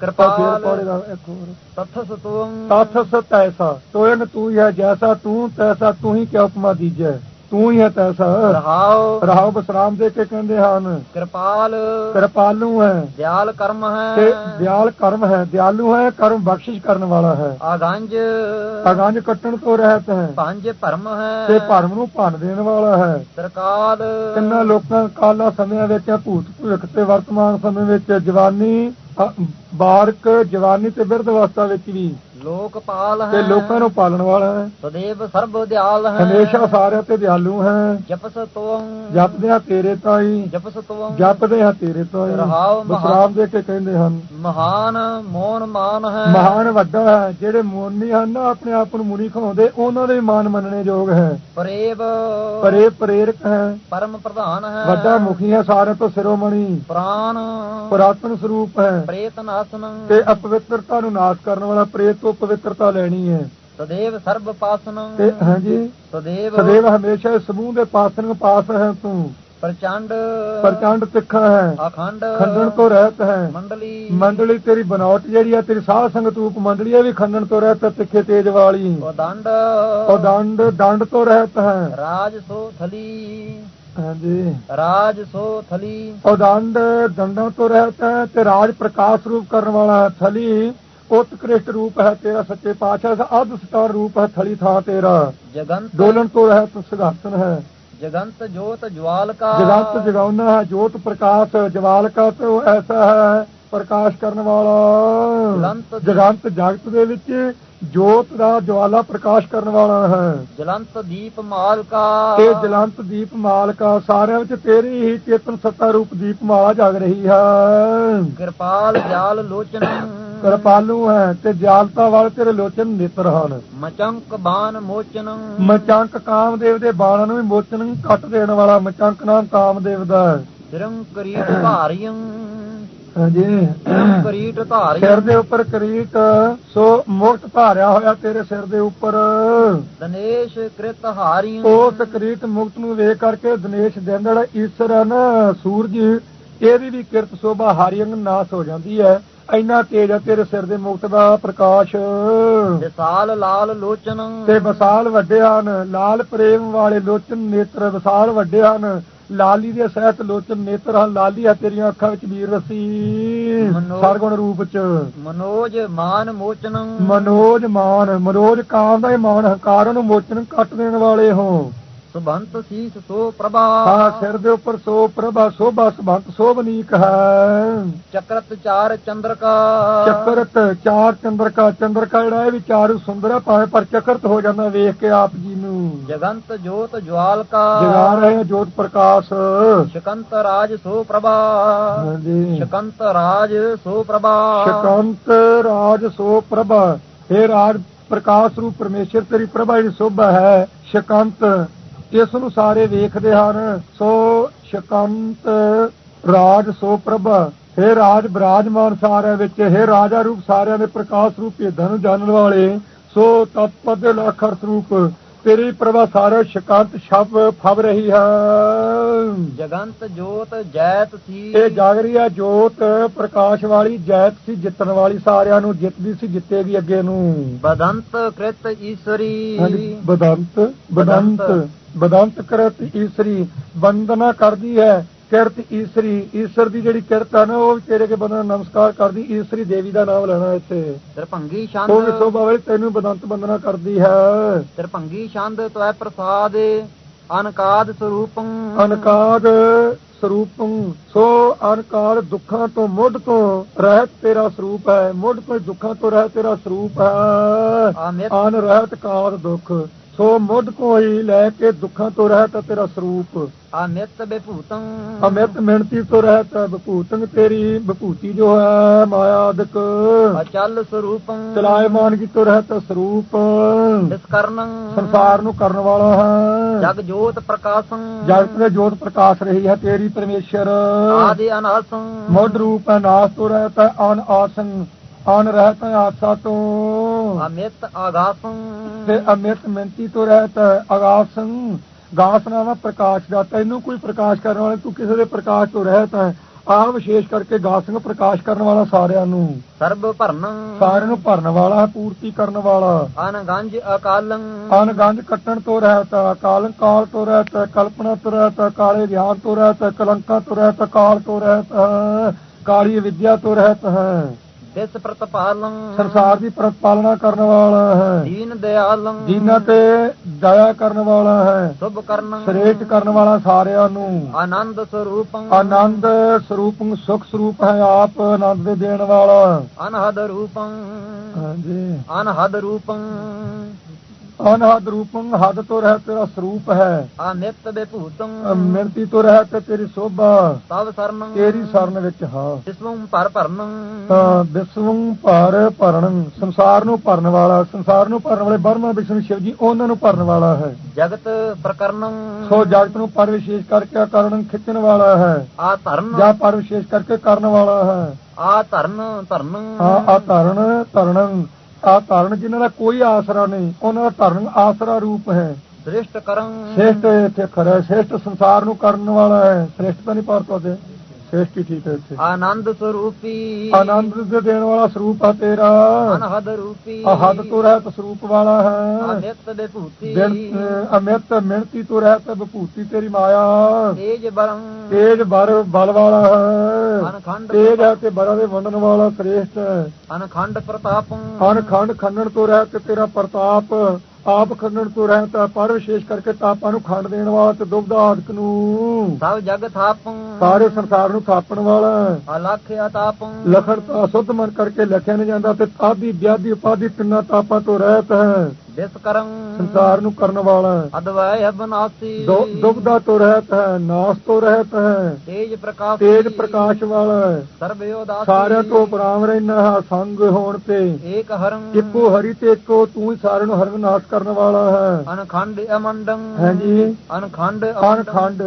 Speaker 2: ਕਿਰਪਾਲ
Speaker 1: ਪੜੇਗਾ ਇੱਕ ਹੋਰ।
Speaker 2: ਤਥਸ ਤੁਵੰ
Speaker 1: ਤਥਸ ਤੈਸਾ। ਤੋਇਨ ਤੂੰ ਹੀ ਹੈ ਜੈਸਾ ਤੂੰ ਤੈਸਾ ਤੂੰ ਹੀ ਕਿਆ ਉਪਮਾ ਦੀਜੈ। ਤੂੰ ਹੀ ਹੈ ਤੈਸਾ।
Speaker 2: ਰਹਾਉ।
Speaker 1: ਰਹਾਉ ਬਸਰਾਮ ਦੇ ਕੇ ਕਹਿੰਦੇ ਹਨ।
Speaker 2: ਕਿਰਪਾਲ।
Speaker 1: ਕਿਰਪਾਲੂ ਹੈ।
Speaker 2: ਦਿਆਲ ਕਰਮ
Speaker 1: ਤੇ
Speaker 2: ਹੈ
Speaker 1: ਦਿਆਲ ਕਰਮ ਹੈ। ਦਿਆਲੂ ਹੈ ਕਰਮ ਬਖਸ਼ਿਸ਼ ਕਰਨ ਵਾਲਾ ਹੈ।
Speaker 2: ਆਗੰਜ
Speaker 1: ਅਗੰਜ ਕੱਟਣ ਤੋਂ ਰਹਿਤ ਹੈ।
Speaker 2: ਪੰਜ ਭਰਮ
Speaker 1: ਤੇ
Speaker 2: ਹੈ
Speaker 1: ਭਰਮ ਨੂੰ ਭੰਨ ਦੇਣ ਵਾਲਾ ਹੈ।
Speaker 2: ਸਰਕਾਲ
Speaker 1: ਕਿੰਨਾ ਲੋਕਾਂ ਕਾਲਾ ਸਮਿਆਂ ਵਿੱਚ ਭੂਤ ਭਵਿੱਖ ਤੇ ਵਰਤਮਾਨ ਸਮੇਂ ਵਿੱਚ ਜਵਾਨੀ ਬਾਰਕ ਜਵਾਨੀ ਤੇ ਬਿਰਧ ਅਵਸਥਾ ਵਿੱਚ ਵੀ
Speaker 2: ਲੋਕਪਾਲ ਹੈ।
Speaker 1: ਤੇ ਲੋਕਾਂ ਨੂੰ ਪਾਲਣ ਵਾਲਾ ਹੈ।
Speaker 2: ਸਦੇਵ ਸਰਬ ਦਿਆਲ ਹੈ।
Speaker 1: ਹਮੇਸ਼ਾ ਸਾਰਿਆਂ ਤੇ ਦਿਆਲੂ ਹੈ।
Speaker 2: ਜਪਸ ਤੋੰ।
Speaker 1: ਜਪਦੇ ਆ ਤੇਰੇ ਤਾਈ।
Speaker 2: ਜਪਸ ਤੋੰ।
Speaker 1: ਜਪਦੇ ਆ ਤੇਰੇ ਤਾਈ। ਬਸਰਾਮ ਦੇ ਕੇ ਕਹਿੰਦੇ ਹਨ।
Speaker 2: ਮਹਾਨ ਮੋਨ ਮਾਨ ਹੈ।
Speaker 1: ਮਹਾਨ ਵੱਡਾ ਹੈ। ਜਿਹੜੇ ਮੋਨੀ ਹਨ ਨਾ ਆਪਣੇ ਆਪ ਨੂੰ ਮੁਨੀ ਖਾਉਂਦੇ ਉਹਨਾਂ ਦੇ ਮਾਨ ਮੰਨਣੇ ਯੋਗ ਹੈ।
Speaker 2: ਪ੍ਰੇਵ।
Speaker 1: ਪਰ ਇਹ ਪ੍ਰੇਰਕ ਹੈ।
Speaker 2: ਪਰਮ ਪ੍ਰਧਾਨ ਹੈ।
Speaker 1: ਵੱਡਾ ਮੁਖੀ ਹੈ ਸਾਰਿਆਂ ਤੋਂ ਸਿਰੋਮਣੀ।
Speaker 2: ਪ੍ਰਾਨ।
Speaker 1: ਪੁਰਾਤਨ ਸਰੂਪ ਹੈ।
Speaker 2: ਪ੍ਰੇਤ ਨਾਸਨ
Speaker 1: ਤੇ ਅਪਵਿੱਤਰਤਾ ਨੂੰ ਨਾਸ਼ ਕਰਨ ਵਾਲਾ ਪ੍ਰੇਤ ਤੋਂ ਪਵਿੱਤਰਤਾ ਲੈਣੀ ਹੈ।
Speaker 2: ਸਦੇਵ ਸਰਬ ਪਾਸਨ।
Speaker 1: ਤੇ ਹਾਂਜੀ
Speaker 2: ਸਦੇਵ
Speaker 1: ਸਦੇਵ ਹਮੇਸ਼ਾ ਇਸ ਸਮੂਹ ਦੇ ਪਾਸਨ ਪਾਸ ਹੈ ਤੂੰ।
Speaker 2: ਪ੍ਰਚੰਡ
Speaker 1: ਪ੍ਰਚੰਡ ਤਿੱਖਾ ਹੈ।
Speaker 2: ਅਖੰਡ
Speaker 1: ਖੰਡਣ ਤੋਂ ਰਹਿਤ ਹੈ।
Speaker 2: ਮੰਡਲੀ।
Speaker 1: ਮੰਡਲੀ ਤੇਰੀ ਬਨਾਵਟ ਜਿਹੜੀ ਆ ਤੇਰੀ ਸਾਧ ਸੰਗਤ ਰੂਪ ਮੰਡਲੀ ਇਹ ਵੀ ਖੰਡਣ ਤੋਂ ਰਹਿਤ ਹੈ ਤਿੱਖੇ ਤੇਜ ਵਾਲੀ। ਉਹ ਦੰਡ ਦੰਡ ਤੋਂ ਰਹਿਤ ਹੈ।
Speaker 2: ਰਾਜ ਸੋ ਥਲੀ।
Speaker 1: ਹਾਂਜੀ।
Speaker 2: ਰਾਜ ਸੋ ਥਲੀ।
Speaker 1: ਉਹ ਦੰਡ ਦੰਡਾਂ ਤੋਂ ਰਹਿਤ ਹੈ ਤੇ ਰਾਜ ਪ੍ਰਕਾਸ਼ ਰੂਪ ਕਰਨ ਵਾਲਾ ਹੈ। ਥਲੀ ਉਤਕ੍ਰਿਸ਼ਟ ਰੂਪ ਹੈ ਤੇਰਾ ਸੱਚੇ ਪਾਤਸ਼ਾਹ ਦਾ ਅਧ ਸਟਾਰ ਰੂਪ ਹੈ ਥਲੀ ਥਾਂ ਤੇਰਾ।
Speaker 2: ਜਗੰਤ
Speaker 1: ਡੋਲਣ ਤੋਂ ਰਹਿਤ ਸਿੰਘਾਸਨ ਹੈ।
Speaker 2: ਜਗੰਤ ਜੋਤ ਜਵਾਲ ਕਾ
Speaker 1: ਜਗਤ ਜਗਾਉਣਾ ਹੈ ਜੋਤ ਪ੍ਰਕਾਸ਼ ਜਵਾਲ ਕਾ ਤੇ ਉਹ ਐਸਾ ਹੈ ਪ੍ਰਕਾਸ਼ ਕਰਨ ਵਾਲਾ। ਜਗੰਤ ਜਗਤ ਦੇ ਵਿੱਚ ਜੋਤ ਦਾ ਜਵਾਲਾ ਪ੍ਰਕਾਸ਼ ਕਰਨ ਵਾਲਾ ਹੈ।
Speaker 2: ਜਲੰਤ ਦੀਪ ਮਾਲ ਕਾ
Speaker 1: ਤੇ ਜਲੰਤ ਦੀਪ ਮਾਲਕਾ ਸਾਰਿਆਂ ਵਿੱਚ ਤੇਰੀ ਹੀ ਚੇਤਨ ਸੱਤਾ ਰੂਪ ਦੀਪ ਮਾਲਾ ਜਗ ਰਹੀ ਹੈ।
Speaker 2: ਕਿਰਪਾਲ ਜਾਲ ਲੋਚਨ
Speaker 1: ਕਿਰਪਾਲੂ ਹੈ ਤੇ ਜਾਲਤਾ ਵਾਲੇ ਤੇਰੇ ਲੋਚਨ ਨੇਤਰ ਹਨ।
Speaker 2: ਮਚੰਕ ਬਾਨ ਮੋਚਨ।
Speaker 1: ਮਚੰਕ ਕਾਮਦੇਵ ਦੇ ਬਾਣਾਂ ਨੂੰ ਵੀ ਮੋਚਨ ਕੱਟ ਦੇਣ ਵਾਲਾ ਮਚੰਕ ਨਾਮ ਕਾਮਦੇਵ ਦਾ ਹੈ।
Speaker 2: ਸਿਰੰ ਕਰੀਟ ਧਾਰਿਯੰ
Speaker 1: ਹਾਂਜੀ।
Speaker 2: ਸਿਰੰ ਕਰੀਟ
Speaker 1: ਸਿਰ
Speaker 2: ਧਾਰਿਯੰ
Speaker 1: ਦੇ ਉੱਪਰ ਕਰੀਟ ਸੋ ਮੁਕਤ ਧਾਰਿਆ ਹੋਇਆ ਤੇਰੇ ਸਿਰ ਦੇ ਉੱਪਰ।
Speaker 2: ਦਨੇਸ਼ ਕ੍ਰਿਤ ਹਾਰਿਯੰ
Speaker 1: ਉਸ ਕਰੀਟ ਮੁਕਤ ਨੂੰ ਵੇਖ ਕਰਕੇ ਦਿਨੇਸ਼ ਦੇਂਦੜ ਈਸ਼ਰ ਹੈ ਨਾ ਸੂਰਜ ਇਹਦੀ ਵੀ ਕਿਰਤ ਸੋਭਾ ਹਾਰੀਅੰਗ ਨਾਸ ਹੋ ਜਾਂਦੀ ਹੈ। ਇੰਨਾ ਤੇਜ ਹੈ ਤੇਰੇ ਸਿਰ ਦੇ ਮੁਕਤ ਦਾ ਪ੍ਰਕਾਸ਼।
Speaker 2: ਵਿਸਾਲ ਲਾਲ ਲੋਚਨ।
Speaker 1: ਤੇ ਵਿਸਾਲ ਵੱਡੇ ਹਨ ਲਾਲ ਪ੍ਰੇਮ ਵਾਲੇ ਲੋਚਨ ਨੇਤਰ ਵਿਸਾਲ ਵੱਡੇ ਹਨ। ਲਾਲੀ ਦੇ ਸਹਿਤ ਲੋਚਨ ਨੇਤਰ ਹਨ ਲਾਲੀ ਆ ਤੇਰੀਆਂ ਅੱਖਾਂ ਵਿੱਚ ਵੀਰ ਰਸੀ। ਸਰਗੁਣ ਰੂਪ ਚ।
Speaker 2: ਮਨੋਜ ਮਾਨ ਮੋਚਨ।
Speaker 1: ਮਨੋਜ ਮਾਨ ਮਨੋਜ ਕਾਮ ਦਾ ਹੀ ਮਾਨ ਹੰਕਾਰ ਨੂੰ ਮੋਚਨ ਕੱਟ ਦੇਣ ਵਾਲੇ ਹੋ।
Speaker 2: ਸੁਭੰਤ ਸੀਸ ਸੋ ਪ੍ਰਭਾ।
Speaker 1: ਹਾਂ ਸਿਰ ਦੇ ਉੱਪਰ ਸੋ ਪ੍ਰਭਾ ਸੋਭਾ ਸਬੰਤ ਸੋਭਨੀਕ ਹੈ।
Speaker 2: ਚਕਰਤ ਚਾਰ ਚੰਦਰਕਾ।
Speaker 1: ਚੱਕਰਤ ਚਾਰ ਚੰਦਰਕਾ ਚੰਦਰਕਾ ਜਿਹੜਾ ਇਹ ਵੀ ਚਾਰ ਸੁੰਦਰ ਹੈ ਭਾਵੇਂ ਪਰ ਚੱਕਰਤ ਹੋ ਜਾਂਦਾ ਵੇਖ ਕੇ ਆਪ ਜੀ ਨੂੰ।
Speaker 2: ਜਗੰਤ ਜੋਤ ਜਵਾਲ ਕਾ
Speaker 1: ਜਗਾ ਰਹੇ ਜੋਤ ਪ੍ਰਕਾਸ਼।
Speaker 2: ਸ਼ਕੰਤ ਰਾਜ ਸੋ ਪ੍ਰਭਾ।
Speaker 1: ਹਾਂਜੀ।
Speaker 2: ਸ਼ਕੰਤ ਰਾਜ ਸੋ ਪ੍ਰਭਾ।
Speaker 1: ਸ਼ਕੰਤ ਰਾਜ ਸੋ ਪ੍ਰਭਾ। ਇਹ ਰਾਜ ਪ੍ਰਕਾਸ਼ ਰੂਪ ਪਰਮੇਸ਼ਰ ਤੇਰੀ ਪ੍ਰਭਾ ਜਿਹੜੀ ਸੋਭਾ ਹੈ ਸ਼ਕੰਤ। ਇਸ ਨੂੰ ਸਾਰੇ ਵੇਖਦੇ ਹਨ, ਸੋ ਸ਼ਕੰਤ ਰਾਜ ਸੋ ਪ੍ਰਭਾ। ਹੇ ਰਾਜ ਬਰਾਜਮਾਨ ਸਾਰਿਆਂ ਵਿੱਚ, ਹੇ ਰਾਜਾ ਰੂਪ ਸਾਰਿਆਂ ਦੇ ਪ੍ਰਕਾਸ਼ ਰੂਪ ਭੇਦਾਂ ਨੂੰ ਜਾਣਨ ਵਾਲੇ, ਸੋ ਤਤਪਦ ਦੇ ਲਖਰ ਸਰੂਪ ਤੇਰੀ ਪ੍ਰਭਾ ਸਾਰੇ ਸ਼ਕੰਤ ਸ਼ਬ ਫਬ ਰਹੀ ਹੈ।
Speaker 2: ਜਗੰਤ ਜੋਤ ਜੈਤ ਸੀ।
Speaker 1: ਇਹ ਜਾਗ ਰਹੀ ਹੈ ਜੋਤ ਪ੍ਰਕਾਸ਼ ਵਾਲੀ ਜੈਤ ਸੀ ਜਿੱਤਣ ਵਾਲੀ ਸਾਰਿਆਂ ਨੂੰ ਜਿੱਤਦੀ ਸੀ ਜਿੱਤੇਗੀ ਅੱਗੇ ਨੂੰ।
Speaker 2: ਬਦੰਤ ਕ੍ਰਿਤ ਈਸ਼ਰੀ।
Speaker 1: ਬਦੰਤ ਬਦੰਤ ਬਦੰਤ। ਕਰਤ ਈਸਰੀ ਬੰਦਨਾ ਕਰਦੀ ਹੈ। ਕਿਰਤ ਈਸਰੀ ਈਸ਼ਰ ਦੀ ਜਿਹੜੀ ਕਿਰਤ ਹੈ ਨਾ ਉਹ ਤੇਰੇ ਕੇ ਬੰਦਨਾ ਨਮਸਕਾਰ ਕਰਦੀ ਈਸਰੀ ਦੇਵੀ ਦਾ ਨਾਮ ਲੈਣਾ ਇੱਥੇ। ਉਹ ਵੀ
Speaker 2: ਛੰਦ
Speaker 1: ਸੋਭਾ ਵਾਲੀ ਤੈਨੂੰ ਬਦੰਤ ਬੰਦਨਾ ਕਰਦੀ ਹੈ।
Speaker 2: ਤਰਪੰਗੀ ਛੰਦ ਤੋੈ ਪ੍ਰਸਾਦ ਅਨਕਾਦ ਸਰੂਪੰ।
Speaker 1: ਅਨਕਾਦ ਸਰੂਪੰ ਸੋ ਅਨਕਾਲ ਦੁੱਖਾਂ ਤੋਂ ਮੁੱਢ ਤੋਂ ਰਹਿਤ ਤੇਰਾ ਸਰੂਪ ਹੈ ਮੁੱਢ ਤੋਂ ਦੁੱਖਾਂ ਤੋਂ ਰਹਿਤ ਤੇਰਾ ਸਰੂਪ ਹੈ। ਅਨ ਰਹਿਤ ਕਾਦ ਦੁੱਖ। ਸੋ ਮੁੱਢ ਹੀ ਲੈ ਕੇ ਦੁੱਖਾਂ ਤੋਂ ਰਹਿਤ ਤੇਰਾ ਸਰੂਪ।
Speaker 2: ਅਮਿਤ ਬਿਭੂਤੰ
Speaker 1: ਅਮਿਤ ਮਿਹਨਤੀ ਤੋਂ ਰਹਿਤ ਬਪੂਤਨ ਤੇਰੀ ਬਪੂਤੀ ਜੋ ਹੈ ਮਾਇਆ ਅਦਕ
Speaker 2: ਅਚਲ ਸਰੂਪੰ।
Speaker 1: ਚਲਾਇਮਾਨ ਕੀ ਤੋਂ ਰਹਿਤ ਸਰੂਪ।
Speaker 2: ਨਿਸਕਰਣੰ
Speaker 1: ਸੰਸਾਰ ਨੂੰ ਕਰਨ ਵਾਲਾ ਹੈ।
Speaker 2: ਜਗ ਜੋਤ ਪ੍ਰਕਾਸ਼ੰ।
Speaker 1: ਜਗਤ ਦੇ ਜੋਤ ਪ੍ਰਕਾਸ਼ ਰਹੀ ਹੈ ਤੇਰੀ ਪਰਮੇਸ਼ਰ।
Speaker 2: ਆਦਿ ਅਨਾਸੰ।
Speaker 1: ਮੁੱਢ ਰੂਪ ਹੈ ਨਾਸ ਤੋਂ ਰਹਿਤ ਅਨ ਆਸਨ ਅਨ ਰਹਿਤ ਆਸਾ ਤੋਂ।
Speaker 2: ਅਮਿਤ ਆਗਾਸੰ
Speaker 1: ਤੇ ਅਮਿਤ ਮਿੰਤੀ ਤੋਂ ਰਹਿਤ ਹੈ ਅਗਾਸਨ ਗਾਸ ਨਾਮ ਪ੍ਰਕਾਸ਼ ਦਾ। ਤੈਨੂੰ ਕੋਈ ਪ੍ਰਕਾਸ਼ ਕਰਨ ਵਾਲਾ ਤੂੰ ਕਿਸੇ ਦੇ ਪ੍ਰਕਾਸ਼ ਤੋਂ ਰਹਿਤ ਹੈ। ਆ ਵਿਸ਼ੇਸ਼ ਕਰਕੇ ਗਾ ਸਿੰਘ ਪ੍ਰਕਾਸ਼ ਕਰਨ ਵਾਲਾ ਸਾਰਿਆਂ ਨੂੰ।
Speaker 2: ਸਰਬ ਭਰਨੰ।
Speaker 1: ਸਾਰਿਆਂ ਨੂੰ ਭਰਨ ਵਾਲਾ ਪੂਰਤੀ ਕਰਨ ਵਾਲਾ।
Speaker 2: ਅਨਗੰਜ ਅਕਾਲੰ।
Speaker 1: ਅਨ ਗੰਜ ਕੱਟਣ ਤੋਂ ਰਹਿਤ ਕਾਲੰ ਕਾਲ ਤੋਂ ਰਹਿਤ ਕਲਪਨਾ ਤੋਂ ਰਹਿਤ ਕਾਲੇ ਗਿਆਨ ਤੋਂ ਰਹਿਤ ਕਲੰਕਾਂ ਤੋਂ ਰਹਿਤ ਕਾਲ ਤੋਂ ਰਹਿਤ ਕਾਲੀ ਵਿਦਿਆ ਤੋਂ ਰਹਿਤ ਹੈ।
Speaker 2: ਤਿਸ ਪ੍ਰਤਪਾਲੰ
Speaker 1: ਸੰਸਾਰ ਦੀ ਪ੍ਰਤਪਾਲਨਾ ਕਰਨ ਵਾਲਾ ਹੈ।
Speaker 2: ਦੀਨ ਦਿਆਲੰ
Speaker 1: ਜਿਨ੍ਹਾਂ ਤੇ ਦਇਆ ਕਰਨ ਵਾਲਾ ਹੈ।
Speaker 2: ਸੁਭ ਕਰਨੰ
Speaker 1: ਸ੍ਰੇਸ਼ਟ ਕਰਨ ਵਾਲਾ ਸਾਰਿਆਂ ਨੂੰ।
Speaker 2: ਆਨੰਦ ਸਰੂਪੰ
Speaker 1: ਆਨੰਦ ਸਰੂਪ ਸੁਖ ਸਰੂਪ ਹੈ ਆਪ ਆਨੰਦ ਦੇਣ ਵਾਲਾ।
Speaker 2: ਅਨਹਦ ਰੂਪੰ
Speaker 1: ਹਾਂਜੀ।
Speaker 2: ਅਨਹਦ ਰੂਪੰ
Speaker 1: ਅਨਹਦ ਰੂਪੰ ਹੱਦ ਤੋਂ ਰਹਿ ਤੇਰਾ ਸਰੂਪ ਹੈ।
Speaker 2: ਅਨਿਤ ਬਿਭੂਤੰ
Speaker 1: ਮਿਹਨਤੀ ਤੋਂ ਰਹਿ ਤੇ ਤੇਰੀ ਸੋਭਾ।
Speaker 2: ਤਵ ਸਰਨੰ
Speaker 1: ਤੇਰੀ ਸਰਨ ਵਿੱਚ ਹਾਂ।
Speaker 2: ਜਿਸਵੰ ਪਰ ਭਰਨੰ।
Speaker 1: ਵਿਸ਼ਵੰ ਭਰ ਭਰਨ। ਸੰਸਾਰ ਨੂੰ ਭਰਨ ਵਾਲਾ ਸੰਸਾਰ ਨੂੰ ਭਰਨ ਵਾਲੇ ਬਰਮਾ ਵਿਸ਼ਨੂੰ ਸ਼ਿਵ ਜੀ ਉਹਨਾਂ ਨੂੰ ਭਰਨ ਵਾਲਾ ਹੈ।
Speaker 2: ਜਗਤ ਪ੍ਰਕਰਨੰ।
Speaker 1: ਸੋ ਜਗਤ ਨੂੰ ਪਰ ਵਿਸ਼ੇਸ਼ ਕਰਕੇ ਕਰਨ ਖਿੱਚਣ ਵਾਲਾ ਹੈ।
Speaker 2: ਆ ਧਰਨ।
Speaker 1: ਜਾਂ ਪਰ ਵਿਸ਼ੇਸ਼ ਕਰਕੇ ਕਰਨ ਵਾਲਾ ਹੈ।
Speaker 2: ਆ ਧਰਨ ਧਰਨ।
Speaker 1: ਹਾਂ ਆ ਧਰਨ ਧਰਣ ਆ ਧਰਨ ਜਿਨ੍ਹਾਂ ਦਾ ਕੋਈ ਆਸਰਾ ਨਹੀਂ ਉਹਨਾਂ ਦਾ ਧਰਨ ਆਸਰਾ ਰੂਪ ਹੈ।
Speaker 2: ਸ੍ਰਿਸ਼ਟ ਕਰੰ
Speaker 1: ਸ੍ਰੇਸ਼ਟ ਇੱਥੇ ਖਰਾ ਸ੍ਰੇਸ਼ਟ ਸੰਸਾਰ ਨੂੰ ਕਰਨ ਵਾਲਾ ਹੈ। ਸ੍ਰੇਸ਼ਟ ਤਾਂ ਨਹੀਂ ਪਾਰ ਪਾਦੇ ਸ੍ਰੇਸ਼ਟ ਠੀਕ ਹੈ ਇੱਥੇ।
Speaker 2: ਆਨੰਦ ਸਰੂਪੀ।
Speaker 1: ਆਨੰਦ ਦੇ ਦੇਣ ਵਾਲਾ ਸਰੂਪ ਹੈ ਤੇਰਾ।
Speaker 2: ਅਨਹਦ ਰੂਪੀ।
Speaker 1: ਅਹਦ ਤੋਂ ਰਹਿਤ ਸਰੂਪ ਵਾਲਾ ਹੈ।
Speaker 2: ਅਨਿਤ ਬਿਭੂਤੀ
Speaker 1: ਬਿਨ ਅਮਿਤ ਮਿਹਨਤੀ ਤੋਂ ਰਹਿਤ ਵਿਭੂਤੀ ਤੇਰੀ ਮਾਇਆ।
Speaker 2: ਤੇਜ ਬਲੰ।
Speaker 1: ਤੇਜ ਬਰ ਬਲ ਵਾਲਾ ਹੈ।
Speaker 2: ਅਨਖੰਡ
Speaker 1: ਤੇਜ ਹੈ ਤੇ ਬਰਾਂ ਦੇ ਵੰਡਣ ਵਾਲਾ ਸ੍ਰੇਸ਼ਟ
Speaker 2: ਅਨਖੰਡ ਪ੍ਰਤਾਪੰ।
Speaker 1: ਹਰ ਖੰਡ ਖੰਡਣ ਆਪ ਖੰਡਣ ਤੋਂ ਰਹਿਤ ਪਰ ਵਿਸ਼ੇਸ਼ ਕਰਕੇ ਤਾਪਾਂ ਨੂੰ ਖੰਡ ਦੇਣ ਵਾਲਾ ਤੇ ਦੁਬਦਾ ਆਦਿਕ ਨੂੰ।
Speaker 2: ਸਭ ਜਗ ਥਾਪੰ।
Speaker 1: ਸਾਰੇ ਸੰਸਾਰ ਨੂੰ ਥਾਪਣ ਵਾਲਾ। ਹੈ।
Speaker 2: ਅਲਖ ਅਤਾਪੰ
Speaker 1: ਲਖਣ ਤਾਂ ਸੁੱਧ ਮਨ ਕਰਕੇ ਲਿਖਿਆ ਨਹੀਂ ਜਾਂਦਾ ਤੇ ਆਦੀ ਵਿਆਦੀ ਉਪਾਦੀ ਤਿੰਨਾਂ ਤਾਪਾਂ ਤੋਂ ਰਹਿਤ ਹੈ।
Speaker 2: ਜਿਸ ਕਰੰ
Speaker 1: ਸੰਸਾਰ ਨੂੰ ਕਰਨ ਵਾਲਾ ਹੈ।
Speaker 2: ਅਦਵੈ ਅਬਨਾਸੀ।
Speaker 1: ਦੁਬਦਾ ਤੋਂ ਰਹਿਤ ਹੈ ਨਾਸ ਤੋਂ ਰਹਿਤ ਹੈ
Speaker 2: ਤੇਜ ਪ੍ਰਕਾਸ਼
Speaker 1: ਤੇਜ ਪ੍ਰਕਾਸ਼ ਵਾਲਾ ਹੈ।
Speaker 2: ਸਰਬ ਉਦਾਸੀ।
Speaker 1: ਸਾਰਿਆਂ ਤੋਂ ਉਪਰਾਮ ਰਹਿਣਾ ਹੈ ਸੰਗ ਹੋਣ ਤੇ।
Speaker 2: ਏਕ ਹਰੰ
Speaker 1: ਇੱਕੋ ਹਰੀ ਤੇ ਇੱਕੋ ਤੂੰ ਹੀ ਸਾਰਿਆਂ ਨੂੰ ਹਰਨ ਨਾਸ ਕਰਨ ਵਾਲਾ ਹੈ।
Speaker 2: ਅਨਖੰਡ ਅਮੰਡੰ।
Speaker 1: ਹਾਂਜੀ
Speaker 2: ਅਨਖੰਡ
Speaker 1: ਅਨ ਖੰਡ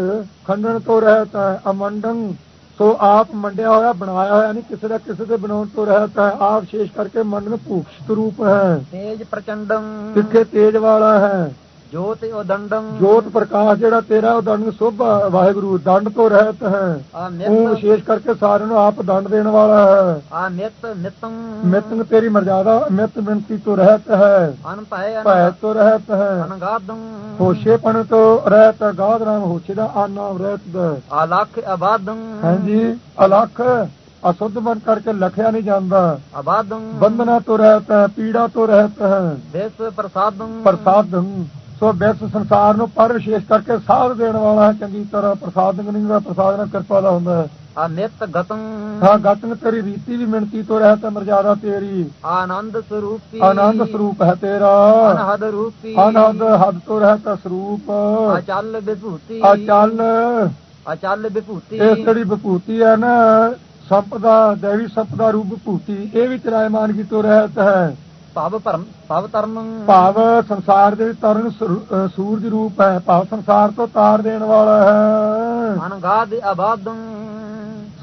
Speaker 1: ਖੰਡਣ ਤੋਂ ਰਹਿਤ ਹੈ ਅਮੰਡੰ। ਸੋ ਆਪ ਮੰਡਿਆ ਹੋਇਆ ਬਣਾਇਆ ਹੋਇਆ ਨਹੀਂ ਕਿਸੇ ਦਾ ਕਿਸੇ ਦੇ ਬਣਾਉਣ ਤੋਂ ਰਹਿਤ ਹੈ ਆਪ ਵਿਸ਼ੇਸ਼ ਕਰਕੇ ਮੰਡਨ ਭੂਖਸ਼ਤ ਰੂਪ ਹੈ।
Speaker 2: ਤੇਜ ਪ੍ਰਚੰਡੰ।
Speaker 1: ਤਿੱਖੇ ਤੇਜ ਵਾਲਾ ਹੈ।
Speaker 2: ਜੋਤਿ ਉਦੰਡੰ
Speaker 1: ਜੋਤ ਪ੍ਰਕਾਸ਼ ਜਿਹੜਾ ਤੇਰਾ ਉਹ ਦੰਡ ਸੋਭਾ ਵਾਹਿਗੁਰੂ ਦੰਡ ਤੋਂ ਰਹਿਤ ਹੈ। ਉਹ ਵਿਸ਼ੇਸ਼ ਕਰਕੇ ਸਾਰਿਆਂ ਨੂੰ ਆਪ ਦੰਡ ਦੇਣ ਵਾਲਾ ਹੈ।
Speaker 2: ਅਨਿਤ ਨਿਤੰ
Speaker 1: ਮਿਤਨ ਤੇਰੀ ਮਰਜ਼ਾਦਾ ਮਿਤ ਮਿੰਤੀ ਤੋਂ ਰਹਿਤ ਹੈ।
Speaker 2: ਅਨਪੈ
Speaker 1: ਭੈ ਤੋਂ ਰਹਿਤ ਹੈ।
Speaker 2: ਅਨਗਾਦੰ
Speaker 1: ਹੋਸ਼ੇਪਣ ਤੋਂ ਰਹਿਤ ਗਾਦ ਨਾਮ ਹੋਸ਼ੇ ਦਾ ਆ ਨਾਮ ਰਹਿਤ ਦਾ।
Speaker 2: ਅਲਖ ਅਬਾਦੰ
Speaker 1: ਹਾਂਜੀ ਅਲਖ ਅਸੁੱਧ ਮਨ ਕਰਕੇ ਲਖਿਆ ਨਹੀਂ ਜਾਂਦਾ।
Speaker 2: ਅਬਾਦੰ
Speaker 1: ਬੰਧਨਾ ਤੋਂ ਰਹਿਤ ਹੈ ਪੀੜਾ ਤੋਂ ਰਹਿਤ ਹੈ।
Speaker 2: ਦੇਸ ਪ੍ਰਸਾਦੰ।
Speaker 1: ਪ੍ਰਸਾਦੰ। ਸੋ ਬਿਸ ਸੰਸਾਰ ਨੂੰ ਪਰ ਵਿਸ਼ੇਸ਼ ਕਰਕੇ ਸਾਧ ਦੇਣ ਵਾਲਾ ਹੈ ਚੰਗੀ ਤਰ੍ਹਾਂ ਪ੍ਰਸਾਦੰ ਨਹੀਂ ਦਾ ਪ੍ਰਸਾਦ ਨਾਲ ਕਿਰਪਾ ਦਾ ਹੁੰਦਾ ਹੈ।
Speaker 2: ਅਨਿਤ ਗਤੰ।
Speaker 1: ਹਾਂ ਗਤਨ ਤੇਰੀ ਰੀਤੀ ਵੀ ਮਿਣਤੀ ਤੋਂ ਰਹਿਤ ਮਰਜ਼ਾਦਾ ਤੇਰੀ।
Speaker 2: ਆਨੰਦ ਸਰੂਪੀ।
Speaker 1: ਆਨੰਦ ਸਰੂਪ ਹੈ ਤੇਰਾ।
Speaker 2: ਅਨਹਦ ਰੂਪੀ।
Speaker 1: ਅਨਹਦ ਹੱਦ ਤੋਂ ਰਹਿਤ ਸਰੂਪ।
Speaker 2: ਅਚਲ ਵਿਭੂਤੀ।
Speaker 1: ਆ ਚੱਲ
Speaker 2: ਅਚਲ ਵਿਭੂਤੀ।
Speaker 1: ਇਹ ਜਿਹੜੀ ਵਿਭੂਤੀ ਹੈ ਨਾ ਸੰਪਦਾ ਦੇਵੀ ਸੰਪਦਾ ਰੂਪ ਵਿਭੂਤੀ ਇਹ ਵੀ ਚਰਾਇਮਾਨ ਕੀ ਤੋਂ ਰਹਿਤ ਹੈ।
Speaker 2: ਭਵ ਭਰਮ ਭਵ ਤਰਨੰ
Speaker 1: ਭਾਵ ਸੰਸਾਰ ਦੇ ਵਿੱਚ ਤਰਨ ਸਰੂ- ਸੂਰਜ ਰੂਪ ਹੈ ਭਾਵ ਸੰਸਾਰ ਤੋਂ ਤਾਰ ਦੇਣ ਵਾਲਾ ਹੈ।
Speaker 2: ਅਨਗਾਦ ਅਬਾਦੰ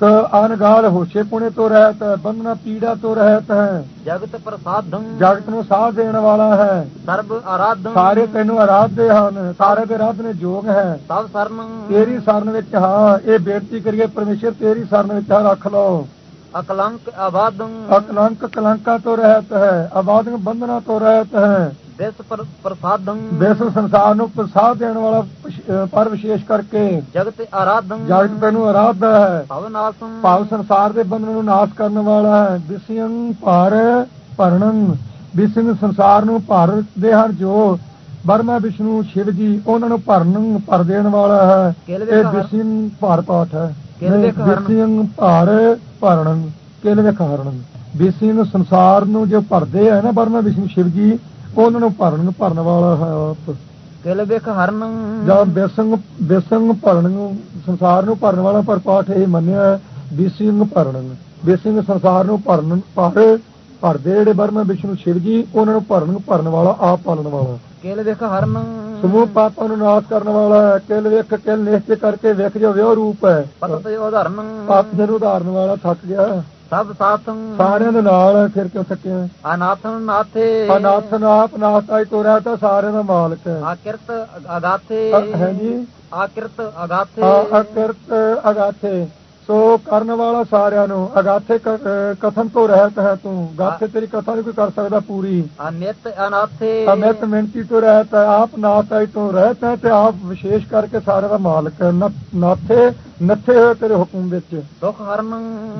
Speaker 1: ਸ ਅਨਗਾਲ ਹੋਸ਼ੇ ਪੁਣੇ ਤੋਂ ਰਹਿਤ ਹੈ ਬੰਧਨਾ ਪੀੜਾ ਤੋਂ ਰਹਿਤ ਹੈ।
Speaker 2: ਜਗਤ ਪ੍ਰਸਾਦੰ
Speaker 1: ਜਗਤ ਨੂੰ ਸਾਹ ਦੇਣ ਵਾਲਾ ਹੈ।
Speaker 2: ਸਰਬ ਆਰਾਧੰ
Speaker 1: ਸਾਰੇ ਤੈਨੂੰ ਆਰਾਧਦੇ ਹਨ ਸਾਰੇ ਦੇ ਆਰਾਧਨੇ ਯੋਗ ਹੈ।
Speaker 2: ਸਭ ਸਰਨੰ।
Speaker 1: ਤੇਰੀ ਸ਼ਰਨ ਵਿੱਚ ਹਾਂ ਇਹ ਬੇਨਤੀ ਕਰੀਏ ਪਰਮੇਸ਼ਰ ਤੇਰੀ ਸ਼ਰਨ ਵਿੱਚ ਹਾਂ ਰੱਖ ਲਓ।
Speaker 2: ਅਕਲੰਕ ਅਬਾਦੰ
Speaker 1: ਅਕਲੰਕ ਕਲੰਕਾ ਤੋਂ ਰਹਿਤ ਹੈ ਆਬਾਦਿਕ ਬੰਧਨਾ ਤੋਂ ਰਹਿਤ ਹੈ।
Speaker 2: ਦੇਸ ਪਰ- ਪ੍ਰਸਾਦੰ
Speaker 1: ਵਿਸ਼ਵ ਸੰਸਾਰ ਨੂੰ ਪ੍ਰਸਾਦ ਦੇਣ ਵਾਲਾ ਪਰ ਵਿਸ਼ੇਸ਼ ਕਰਕੇ
Speaker 2: ਜਗਤ ਆਰਾਧੰ
Speaker 1: ਜਗਤ ਤੈਨੂੰ ਆਰਾਧਦਾ ਹੈ। ਭਾਵ ਸੰਸਾਰ ਦੇ ਬੰਧਨ ਨੂੰ ਨਾਸ਼ ਕਰਨ ਵਾਲਾ ਹੈ। ਵਿਸਿਯੰ ਭਰ ਭਰਣੰ ਵਿਸਿੰਗ ਸੰਸਾਰ ਨੂੰ ਭਰਦੇ ਹਨ ਜੋ ਬਰਮਾ ਵਿਸ਼ਨੂੰ ਸ਼ਿਵ ਜੀ ਉਹਨਾਂ ਨੂੰ ਭਰਨ ਭਰ ਦੇਣ ਵਾਲਾ ਹੈ। ਇਹ
Speaker 2: ਹਰ-
Speaker 1: ਵਿਸਿੰਗ ਭਰ ਪਾਠ ਹੈ। ਭਰ ਭਰਣੰ ਕਿਲ ਵਿਸਿੰਗ ਸੰਸਾਰ ਨੂੰ ਜੋ ਭਰਦੇ ਹੈ ਨਾ ਬਰਮਾ ਵਿਸ਼ਨੂੰ ਸ਼ਿਵ ਜੀ ਉਹਨਾਂ ਨੂੰ ਭਰਨ ਭਰਨ ਵਾਲਾ ਹੈ ਆਪ।
Speaker 2: ਕਿਲ ਵਿਖ ਹਰਨੰ
Speaker 1: ਜਾਂ ਬੇਸੰਗ ਬੇਸੰਗ ਭਰਨ ਨੂੰ ਸੰਸਾਰ ਨੂੰ ਭਰਨ ਵਾਲਾ ਪਰ ਪਾਠ ਇਹ ਮੰਨਿਆ ਹੈ, ਬੇਸਿੰਗ ਭਰਨ ਬੇਸਿੰਗ ਸੰਸਾਰ ਨੂੰ ਭਰਨ ਭਰ ਭਰਦੇ ਜਿਹੜੇ ਬਰਮਾ ਵਿਸ਼ਨੂੰ ਸ਼ਿਵ ਜੀ ਉਹਨਾਂ ਨੂੰ ਭਰਨ ਭਰਨ ਵਾਲਾ ਆਪ ਪਾਲਣ ਵਾਲਾ।
Speaker 2: ਕਿਲ ਵਿਖ ਹਰਨੰ
Speaker 1: ਸਮੂਹ ਪਾਪਾਂ ਨੂੰ ਨਾਸ਼ ਕਰਨ ਵਾਲਾ ਹੈ। ਕਿਲ ਵੇਖ ਕਿਲ ਨਿਸ਼ਚੈ ਕਰਕੇ ਵੇਖ ਜੋ ਵਿਉ ਰੂਪ ਹੈ। ਪਾਪ ਦੇ ਉਧਾਰਨ ਵਾਲਾ ਥੱਕ ਗਿਆ।
Speaker 2: ਸਭ ਸਾਥੰ
Speaker 1: ਸਾਰਿਆਂ ਦੇ ਨਾਲ ਫਿਰ ਕਿਉਂ ਥੱਕਿਆ?
Speaker 2: ਅਨਾਥਨ ਨਾਥੇ।
Speaker 1: ਅਨਾਥ ਨਾਪ ਨਾਥਾਈ ਤੋਂ ਰਹਿ ਤਾਂ ਸਾਰਿਆਂ ਦਾ ਮਾਲਕ ਹੈ।
Speaker 2: ਆਕਿਰਤ ਅਗਾਥੇ।
Speaker 1: ਅ- ਹੈ ਜੀ।
Speaker 2: ਆਕਿਰਤ ਅਗਾਥੇ।
Speaker 1: ਆ ਅਕਿਰਤ ਅਗਾਥੇ। ਸੋ ਕਰਨ ਵਾਲਾ ਸਾਰਿਆਂ ਨੂੰ ਅਗਾਥੇ ਕਥਨ ਤੋਂ ਰਹਿਤ ਹੈ ਤੂੰ। ਗਾਥੇ ਤੇਰੀ ਕਥਾ ਨਹੀਂ ਕੋਈ ਕਰ ਸਕਦਾ ਪੂਰੀ।
Speaker 2: ਅਨਿਤ ਅਨਾਥੇ
Speaker 1: ਅਮਿਤ ਮਿੰਤੀ ਤੋਂ ਰਹਿਤ ਹੈ ਆਪ ਨਾਥਾਈ ਤੋਂ ਰਹਿਤ ਹੈ ਤੇ ਆਪ ਵਿਸ਼ੇਸ਼ ਕਰਕੇ ਸਾਰਿਆਂ ਦਾ ਮਾਲਕ ਹੈ। ਨ- ਨਾਥੇ ਨੱਥੇ ਹੋਏ ਤੇਰੇ ਹੁਕਮ ਵਿੱਚ।
Speaker 2: ਦੁਖ ਹਰਨ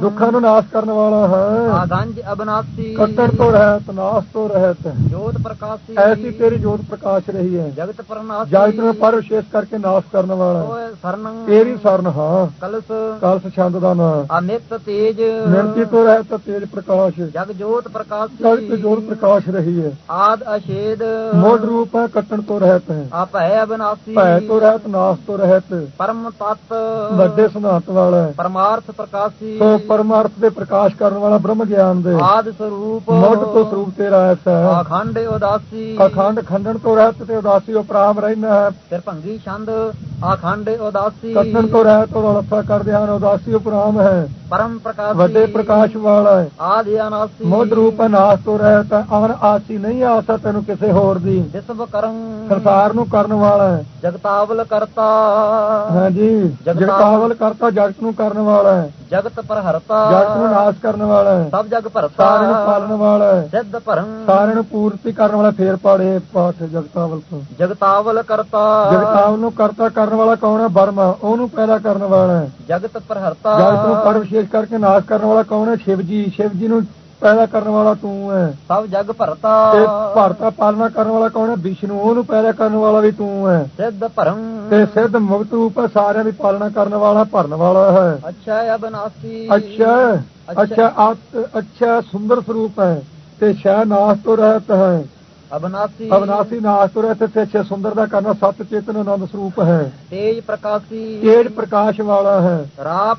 Speaker 1: ਦੁੱਖਾਂ ਨੂੰ ਨਾਸ਼ ਕਰਨ ਵਾਲਾ ਹੈ।
Speaker 2: ਆਗੰਜ ਅਬਨਾਸੀ।
Speaker 1: ਕੱਟਣ ਤੋਂ ਰਹਿਤ ਨਾਸ਼ ਤੋਂ ਰਹਿਤ।
Speaker 2: ਜੋਤ ਪ੍ਰਕਾਸ਼ੀ।
Speaker 1: ਐਸੀ ਤੇਰੀ ਜੋਤ ਪ੍ਰਕਾਸ਼ ਰਹੀ ਹੈ।
Speaker 2: ਜਗਤ ਪਰਨਾਸੀ।
Speaker 1: ਜਗਤ ਨੂੰ ਪਰ ਵਿਸ਼ੇਸ਼ ਕਰਕੇ ਨਾਸ਼ ਕਰਨ ਵਾਲਾ
Speaker 2: ਓਏ ਸਰਨੰ।
Speaker 1: ਤੇਰੀ ਸਰਨ ਹਾਂ।
Speaker 2: ਕਲਸ।
Speaker 1: ਕਲਸ ਛੰਦ ਦਾ ਨਾਂ।
Speaker 2: ਅਮਿਤ ਤੇਜ।
Speaker 1: ਮਿਣਤੀ ਤੋਂ ਰਹਿਤ ਤੇਜ ਪ੍ਰਕਾਸ਼।
Speaker 2: ਜਗ ਜੋਤ ਪ੍ਰਕਾਸ਼ੀ।
Speaker 1: ਜਗਤ ਜੋਤ ਪ੍ਰਕਾਸ਼ ਰਹੀ ਹੈ।
Speaker 2: ਆਦ ਅਸ਼ੇਦ
Speaker 1: ਮੋਢ ਰੂਪ ਹੈ ਕੱਟਣ ਤੋਂ ਰਹਿਤ ਹੈ।
Speaker 2: ਆਪੈ ਅਬਨਾਸੀ।
Speaker 1: ਭੈ ਤੋਂ ਰਹਿਤ ਨਾਸ਼ ਤੋਂ ਰਹਿਤ।
Speaker 2: ਪਰਮ ਤਤ।
Speaker 1: ਵੱਡੇ ਸਿਧਾਂਤ ਵਾਲਾ ਹੈ।
Speaker 2: ਪਰਮਾਰਥ ਪ੍ਰਕਾਸ਼ੀ
Speaker 1: ਸੋ ਪਰਮਾਰਥ ਦੇ ਪ੍ਰਕਾਸ਼ ਕਰਨ ਵਾਲਾ ਬ੍ਰਹਮ ਗਿਆਨ ਦੇ।
Speaker 2: ਆਦ ਸਰੂਪ
Speaker 1: ਮੋਢ ਤੋਂ ਸਰੂਪ ਤੇਰਾ ਐਸਾ ਹੈ।
Speaker 2: ਆਖੰਡ ਉਦਾਸੀ।
Speaker 1: ਅਖੰਡ ਖੰਡਨ ਤੋਂ ਰਹਿਤ ਤੇ ਉਦਾਸੀ ਉਪਰਾਮ ਰਹਿਣਾ ਹੈ।
Speaker 2: ਫਿਰ ਭੰਗੀ ਛੰਦ। ਆਖੰਡ ਉਦਾਸੀ।
Speaker 1: ਤੋਂ ਰਹਿਤ ਤੋਂ ਕਰਦੇ ਹਨ ਉਦਾਸੀ ਉਪਰਾਮ ਹੈ।
Speaker 2: ਪਰਮ ਪ੍ਰਕਾਸ਼ੀ।
Speaker 1: ਵੱਡੇ ਪ੍ਰਕਾਸ਼ ਵਾਲਾ ਹੈ।
Speaker 2: ਆਦਿ ਅਨਾਸੀ।
Speaker 1: ਰੂਪ ਤੋਂ ਰਹਿਤ ਹੈ ਅਨ ਆਸੀ ਨਹੀਂ ਆਸਾ ਤੈਨੂੰ ਕਿਸੇ ਹੋਰ ਦੀ।
Speaker 2: ਕਰੰ
Speaker 1: ਸੰਸਾਰ ਨੂੰ ਕਰਨ ਵਾਲਾ ਹੈ।
Speaker 2: ਜਗਤਾਵਲ ਕਰਤਾ।
Speaker 1: ਹਾਂਜੀ ਜਗਤਾਵਲ ਕਰਤਾ ਜਗਤ ਨੂੰ ਕਰਨ ਵਾਲਾ ਹੈ।
Speaker 2: ਜਗਤ ਪਰਹਰਤਾ।
Speaker 1: ਜਗਤ ਨੂੰ ਨਾਸ਼ ਕਰਨ ਵਾਲਾ ਹੈ।
Speaker 2: ਸਭ ਜਗ ਭਰਤਾ।
Speaker 1: ਸਾਰਿਆਂ ਨੂੰ ਪਾਲਣ ਵਾਲਾ ਹੈ।
Speaker 2: ਸਿੱਧ ਭਰੰ
Speaker 1: ਸਾਰਿਆਂ ਨੂੰ ਪੂਰਤੀ ਕਰਨ ਵਾਲਾ ਫੇਰ ਪਾੜੇ ਪਾਠ ਜਗਤਾਵਲ ਤੋਂ।
Speaker 2: ਜਗਤਾਵਲ ਕਰਤਾ।
Speaker 1: ਜਗਤਾਵਲ ਨੂੰ ਕਰਤਾ ਕਰਨ ਵਾਲਾ ਕੌਣ ਹੈ? ਬਰਮਾ ਉਹਨੂੰ ਪੈਦਾ ਕਰਨ ਵਾਲਾ ਹੈ।
Speaker 2: ਜਗਤ ਪਰਹਰਤਾ।
Speaker 1: ਜਗਤ ਨੂੰ ਪਰ ਵਿਸ਼ੇਸ਼ ਕਰਕੇ ਨਾਸ਼ ਕਰਨ ਵਾਲਾ ਕੌਣ ਹੈ? ਸ਼ਿਵ ਜੀ ਸ਼ਿਵ ਜੀ ਨੂੰ ਪੈਦਾ ਕਰਨ ਵਾਲਾ ਤੂੰ ਹੈ।
Speaker 2: ਸਭ ਜਗ ਭਰਤਾ।
Speaker 1: ਤੇ ਭਾਰਤਾ ਪਾਲਣਾ ਕਰਨ ਵਾਲਾ ਕੌਣ ਹੈ? ਵਿਸ਼ਨੂੰ। ਉਹਨੂੰ ਪੈਦਾ ਕਰਨ ਵਾਲਾ ਵੀ ਤੂੰ ਹੈ।
Speaker 2: ਸਿੱਧ ਭਰੰ
Speaker 1: ਤੇ ਸਿੱਧ ਮੁਕਤ ਰੂਪ ਹੈ। ਸਾਰਿਆਂ ਦੀ ਪਾਲਣਾ ਕਰਨ ਵਾਲਾ ਭਰਨ ਵਾਲਾ ਹੈ।
Speaker 2: ਅੱਛਾ ਅਬਨਾਸੀ।
Speaker 1: ਅੱਛਾ ਅੱਛਾ ਆਤ ਅੱਛਾ ਸੁੰਦਰ ਸਰੂਪ ਹੈ। ਤੇ ਸ਼ੈ ਨਾਸ਼ ਤੋਂ ਰਹਿਤ ਹੈ।
Speaker 2: ਅਬਨਾਸੀ
Speaker 1: ਅਵਨਾਸੀ ਨਾਸ਼ ਤੋਂ ਰਹਿਤ ਤੇ ਅੱਛਾ ਸੁੰਦਰ ਦਾ ਕਰਨਾ ਸਤ ਚੇਤਨ ਆਨੰਦ ਸਰੂਪ ਹੈ।
Speaker 2: ਤੇਜ ਪ੍ਰਕਾਸ਼ੀ।
Speaker 1: ਤੇਜ ਪ੍ਰਕਾਸ਼ ਵਾਲਾ ਹੈ।
Speaker 2: ਰਾਪ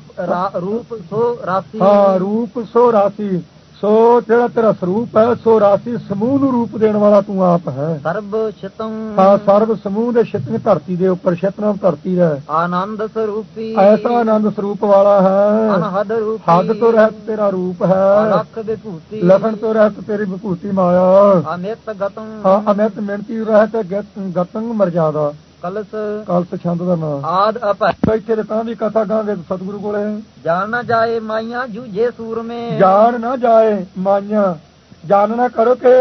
Speaker 2: ਰੂਪ ਸੋ ਰਾਸੀ।
Speaker 1: ਹਾਂ ਰੂਪ ਸੋ ਰਾਸੀ। ਸੋ ਜਿਹੜਾ ਤੇਰਾ ਸਰੂਪ ਹੈ ਸੋ ਰਾਸੀ ਸਮੂਹ ਨੂੰ ਰੂਪ ਦੇਣ ਵਾਲਾ ਤੂੰ ਆਪ ਹੈ।
Speaker 2: ਸਰਬ ਛਿਤੰ
Speaker 1: ਹਾਂ ਸਰਬ ਸਮੂਹ ਦੇ ਛਿਤਨ ਧਰਤੀ ਦੇ ਉੱਪਰ ਛਿਤਨਾਮ ਧਰਤੀ ਹੈ।
Speaker 2: ਆਨੰਦ ਸਰੂਪੀ।
Speaker 1: ਐਸਾ ਆਨੰਦ ਸਰੂਪ ਵਾਲਾ ਹੈ।
Speaker 2: ਅਨਹਦ ਰੂਪੀ।
Speaker 1: ਹੱਦ ਤੋਂ ਰਹਿਤ ਤੇਰਾ ਰੂਪ ਹੈ।
Speaker 2: ਅਲਖ ਵਿਭੂਤੀ।
Speaker 1: ਲਖਣ ਤੋਂ ਰਹਿਤ ਤੇਰੀ ਵਿਭੂਤੀ ਮਾਇਆ।
Speaker 2: ਅਮਿਤ ਗਤੰ।
Speaker 1: ਹਾਂ ਅਮਿਤ ਮਿਣਤੀ ਰਹਿਤ ਗਤ- ਮਰਜ਼ਾਦਾ।
Speaker 2: ਕਲਸ।
Speaker 1: ਕਲਪ ਛੰਦ ਦਾ ਨਾਮ
Speaker 2: ਆਦ ਅਪੈ
Speaker 1: ਬੈਠੇ ਤੇ ਤਾਂ ਵੀ ਕਥਾ ਗਾਂਗੇ ਸਤਿਗੁਰੂ ਕੋਲੇ
Speaker 2: ਜਾਣ ਨਾ ਜਾਏ ਮਾਈਆਂ ਜੂਝੇ ਸੂਰਮੇ।
Speaker 1: ਜਾਣ ਨਾ ਜਾਏ ਮਾਈਆਂ। ਜਾਣ ਨਾ ਕਰੋ ਕਿ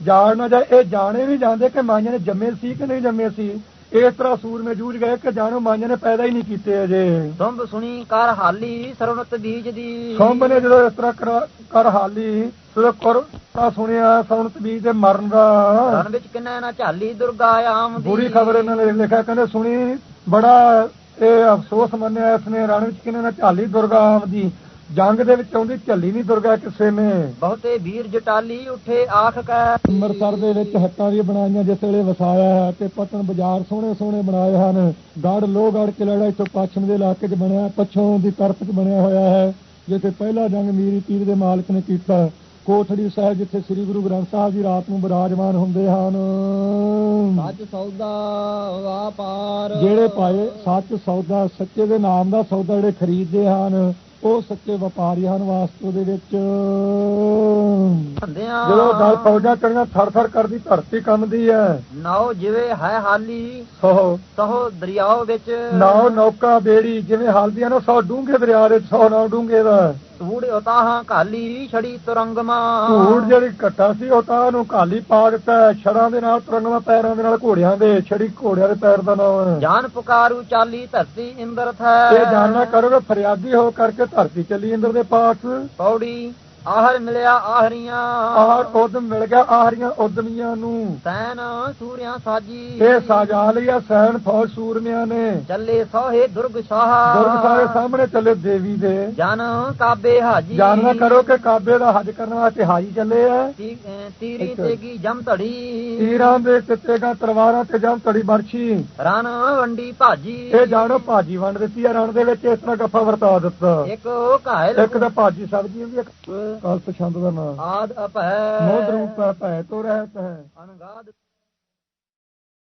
Speaker 1: ਜਾਣ ਨਾ ਜਾਏ। ਇਹ ਜਾਣੇ ਵੀ ਜਾਂਦੇ ਕਿ ਮਾਈਆਂ ਨੇ ਜੰਮੇ ਸੀ ਕਿ ਨਹੀਂ ਜੰਮੇ ਸੀ। ਇਸ ਤਰ੍ਹਾਂ ਸੂਰਮੇ ਜੂਝ ਗਏ ਕਿ ਜਾਣੋ ਮਾਈਆਂ ਨੇ ਪੈਦਾ ਹੀ ਨਹੀਂ ਕੀਤੇ ਅਜੇ।
Speaker 2: ਤੁੰਬ ਸੁਣੀ ਕਰ ਹਾਲੀ ਸਰਵਨਤ ਬੀਜ ਦੀ
Speaker 1: ਸੋਂਬ ਨੇ ਜਦੋਂ ਇਸ ਤਰ੍ਹਾਂ ਕਰ ਹਾਲੀ ਸੋ ਕਰ ਤਾਂ ਸੁਣਿਆ ਸੌਣਤ ਬੀਜ ਦੇ ਮਰਨ ਦਾ।
Speaker 2: ਰਣ ਵਿੱਚ ਕਿੰਨਾ ਨਾ ਝਾਲੀ ਦੁਰਗਾ ਆਮਦੀ
Speaker 1: ਬੁਰੀ ਖਬਰ ਇਹਨਾਂ ਨੇ ਲਿਖਿਆ ਕਹਿੰਦੇ ਸੁਣੀ ਬੜਾ ਇਹ ਅਫਸੋਸ ਮੰਨਿਆ ਇਸਨੇ ਰਣ ਵਿੱਚ ਕਿਨੇ ਨਾ ਝਾਲੀ ਦੁਰਗਾ ਆਮਦੀ ਜੰਗ ਦੇ ਵਿੱਚ ਆਉਂਦੀ ਝੱਲੀ ਨਹੀਂ ਦੁਰਗਾ ਕਿਸੇ ਨੇ।
Speaker 2: ਬਹੁਤੇ ਵੀਰ ਜਟਾਲੀ ਉੱਠੇ ਆਖ ਕੈ
Speaker 1: ਅੰਮ੍ਰਿਤਸਰ ਦੇ ਵਿੱਚ ਹੱਟਾਂ ਵੀ ਬਣਾਈਆਂ ਜਿਸ ਵੇਲੇ ਵਸਾਇਆ ਹੈ ਤੇ ਪਤਨ ਬਾਜ਼ਾਰ ਸੋਹਣੇ ਸੋਹਣੇ ਬਣਾਏ ਹਨ। ਗੜ ਲੋਹਗੜ ਕਿਲੜਾ ਇੱਥੋਂ ਪੱਛਮ ਦੇ ਇਲਾਕੇ 'ਚ ਬਣਿਆ ਪੱਛੋਂ ਦੀ ਤਰਫ 'ਚ ਬਣਿਆ ਹੋਇਆ ਹੈ ਜਿੱਥੇ ਪਹਿਲਾ ਜੰਗ ਮੀਰੀ ਪੀਰ ਦੇ ਮਾਲਕ ਨੇ ਕੀਤਾ। ਕੋਠੜੀ ਸਾਹਿਬ ਜਿੱਥੇ ਸ੍ਰੀ ਗੁਰੂ ਗ੍ਰੰਥ ਸਾਹਿਬ ਜੀ ਰਾਤ ਨੂੰ ਬਿਰਾਜਮਾਨ ਹੁੰਦੇ ਹਨ।
Speaker 2: ਸੱਚ ਸੌਦਾ ਵਾਪਾਰ।
Speaker 1: ਜਿਹੜੇ ਪਾਏ ਸੱਚ ਸੌਦਾ ਸੱਚੇ ਦੇ ਨਾਮ ਦਾ ਸੌਦਾ ਜਿਹੜੇ ਖਰੀਦਦੇ ਹਨ ਉਹ ਸੱਚੇ ਵਪਾਰੀ ਹਨ ਵਾਸਤੂ ਦੇ ਵਿੱਚ। ਜਦੋਂ ਦਲ ਫੌਜਾਂ ਚੜੀਆਂ ਥਰ ਥਰ ਕਰਦੀ ਧਰਤੀ ਕੰਬਦੀ ਹੈ।
Speaker 2: ਨਾਓ ਜਿਵੇਂ ਹੈ ਹਾਲੀ
Speaker 1: ਸੋ
Speaker 2: ਸਹੋ ਦਰਿਆਓ ਵਿੱਚ।
Speaker 1: ਨਾਉ ਨੌਕਾ ਬੇੜੀ ਜਿਵੇਂ ਹਾਲਦੀਆਂ ਨਾ ਸੌ ਡੂੰਘੇ ਦਰਿਆ ਦੇ ਸੌ ਨਾਉ ਡੂੰਘੇ ਦਾ।
Speaker 2: ਧੂੜ ਉਤਾਹਾਂ ਕਾਲੀ ਛੜੀ ਤੁਰੰਗਮਾ।
Speaker 1: ਧੂੜ ਜਿਹੜੀ ਘੱਟਾ ਸੀ ਉਹ ਤਾਂ ਉਹਨੂੰ ਕਾਲੀ ਪਾ ਦਿੱਤਾ। ਛੜਾਂ ਦੇ ਨਾਲ ਤੁਰੰਗਾਂ ਪੈਰਾਂ ਦੇ ਨਾਲ ਘੋੜਿਆਂ ਦੇ। ਛੜੀ ਘੋੜਿਆਂ ਦੇ ਪੈਰ ਦਾ ਨਾਮ। ਹੈ
Speaker 2: ਜਾਨ ਪੁਕਾਰੂ ਚਾਲੀ ਧਰਤੀ ਇੰਦਰ ਥੈ।
Speaker 1: ਇਹ ਜਾਣਨਾ ਕਰੋਗੇ ਫਰਿਆਦੀ ਹੋ ਕਰਕੇ ਧਰਤੀ ਚੱਲੀ ਇੰਦਰ ਦੇ ਪਾਸ।
Speaker 2: ਪੌੜੀ ਆਹਰ ਮਿਲਿਆ ਆਹਰੀਆਂ।
Speaker 1: ਆਹਰ ਉਦਮ ਮਿਲ ਗਿਆ ਆਹਰੀਆਂ ਉਦਮੀਆਂ ਨੂੰ।
Speaker 2: ਸੈਨ ਸੂਰਿਆਂ ਸਾਜੀ।
Speaker 1: ਇਹ ਸਾਜਾ ਲਿਆ ਸੈਨ ਫੌਜ ਸੂਰਮਿਆਂ ਨੇ।
Speaker 2: ਚੱਲੇ ਸੋਹੇ ਦੁਰਗ ਸਾਹਾ।
Speaker 1: ਦੁਰਗ ਸਾਰੇ ਸਾਹਮਣੇ ਚੱਲੇ ਦੇਵੀ ਦੇ।
Speaker 2: ਜਨ ਕਾਬੇ ਹਾਜੀ।
Speaker 1: ਜਾਣਨਾ ਕਰੋ ਕਿ ਕਾਬੇ ਦਾ ਹੱਜ ਕਰਨ ਵਾਸਤੇ ਹਾਈ ਚੱਲੇ ਆ।
Speaker 2: ਤੀਰੀ ਤੇਗੀ ਜਮ ਧੜੀ।
Speaker 1: ਤੀਰਾਂ ਦੇ ਕਿੱਤੇਗਾ ਤਲਵਾਰਾਂ ਤੇ ਜਮ ਤੜੀ ਬਰਛੀ।
Speaker 2: ਰਨ ਵੰਡੀ ਭਾਜੀ।
Speaker 1: ਇਹ ਜਾਣੋ ਭਾਜੀ ਵੰਡ ਦਿੱਤੀ ਆ ਰਣ ਦੇ ਵਿੱਚ ਇਸ ਤਰ੍ਹਾਂ ਗੱਫਾ ਵਰਤਾ ਦਿੱਤਾ।
Speaker 2: ਇੱਕ ਘਾਇਲ
Speaker 1: ਇੱਕ ਤਾਂ ਭਾਜੀ ਸਬਜ਼ੀ ਹੁੰਦੀ ਹੈ ਕਲਪ ਛੰਦ ਦਾ ਨਾਮ
Speaker 2: ਆਦ ਅਪੈ
Speaker 1: ਮੋਦ ਰੂਪ ਹੈ ਭੈ ਤੋਂ ਰਹਿਤ ਹੈ
Speaker 2: ਅਨਗਾਦ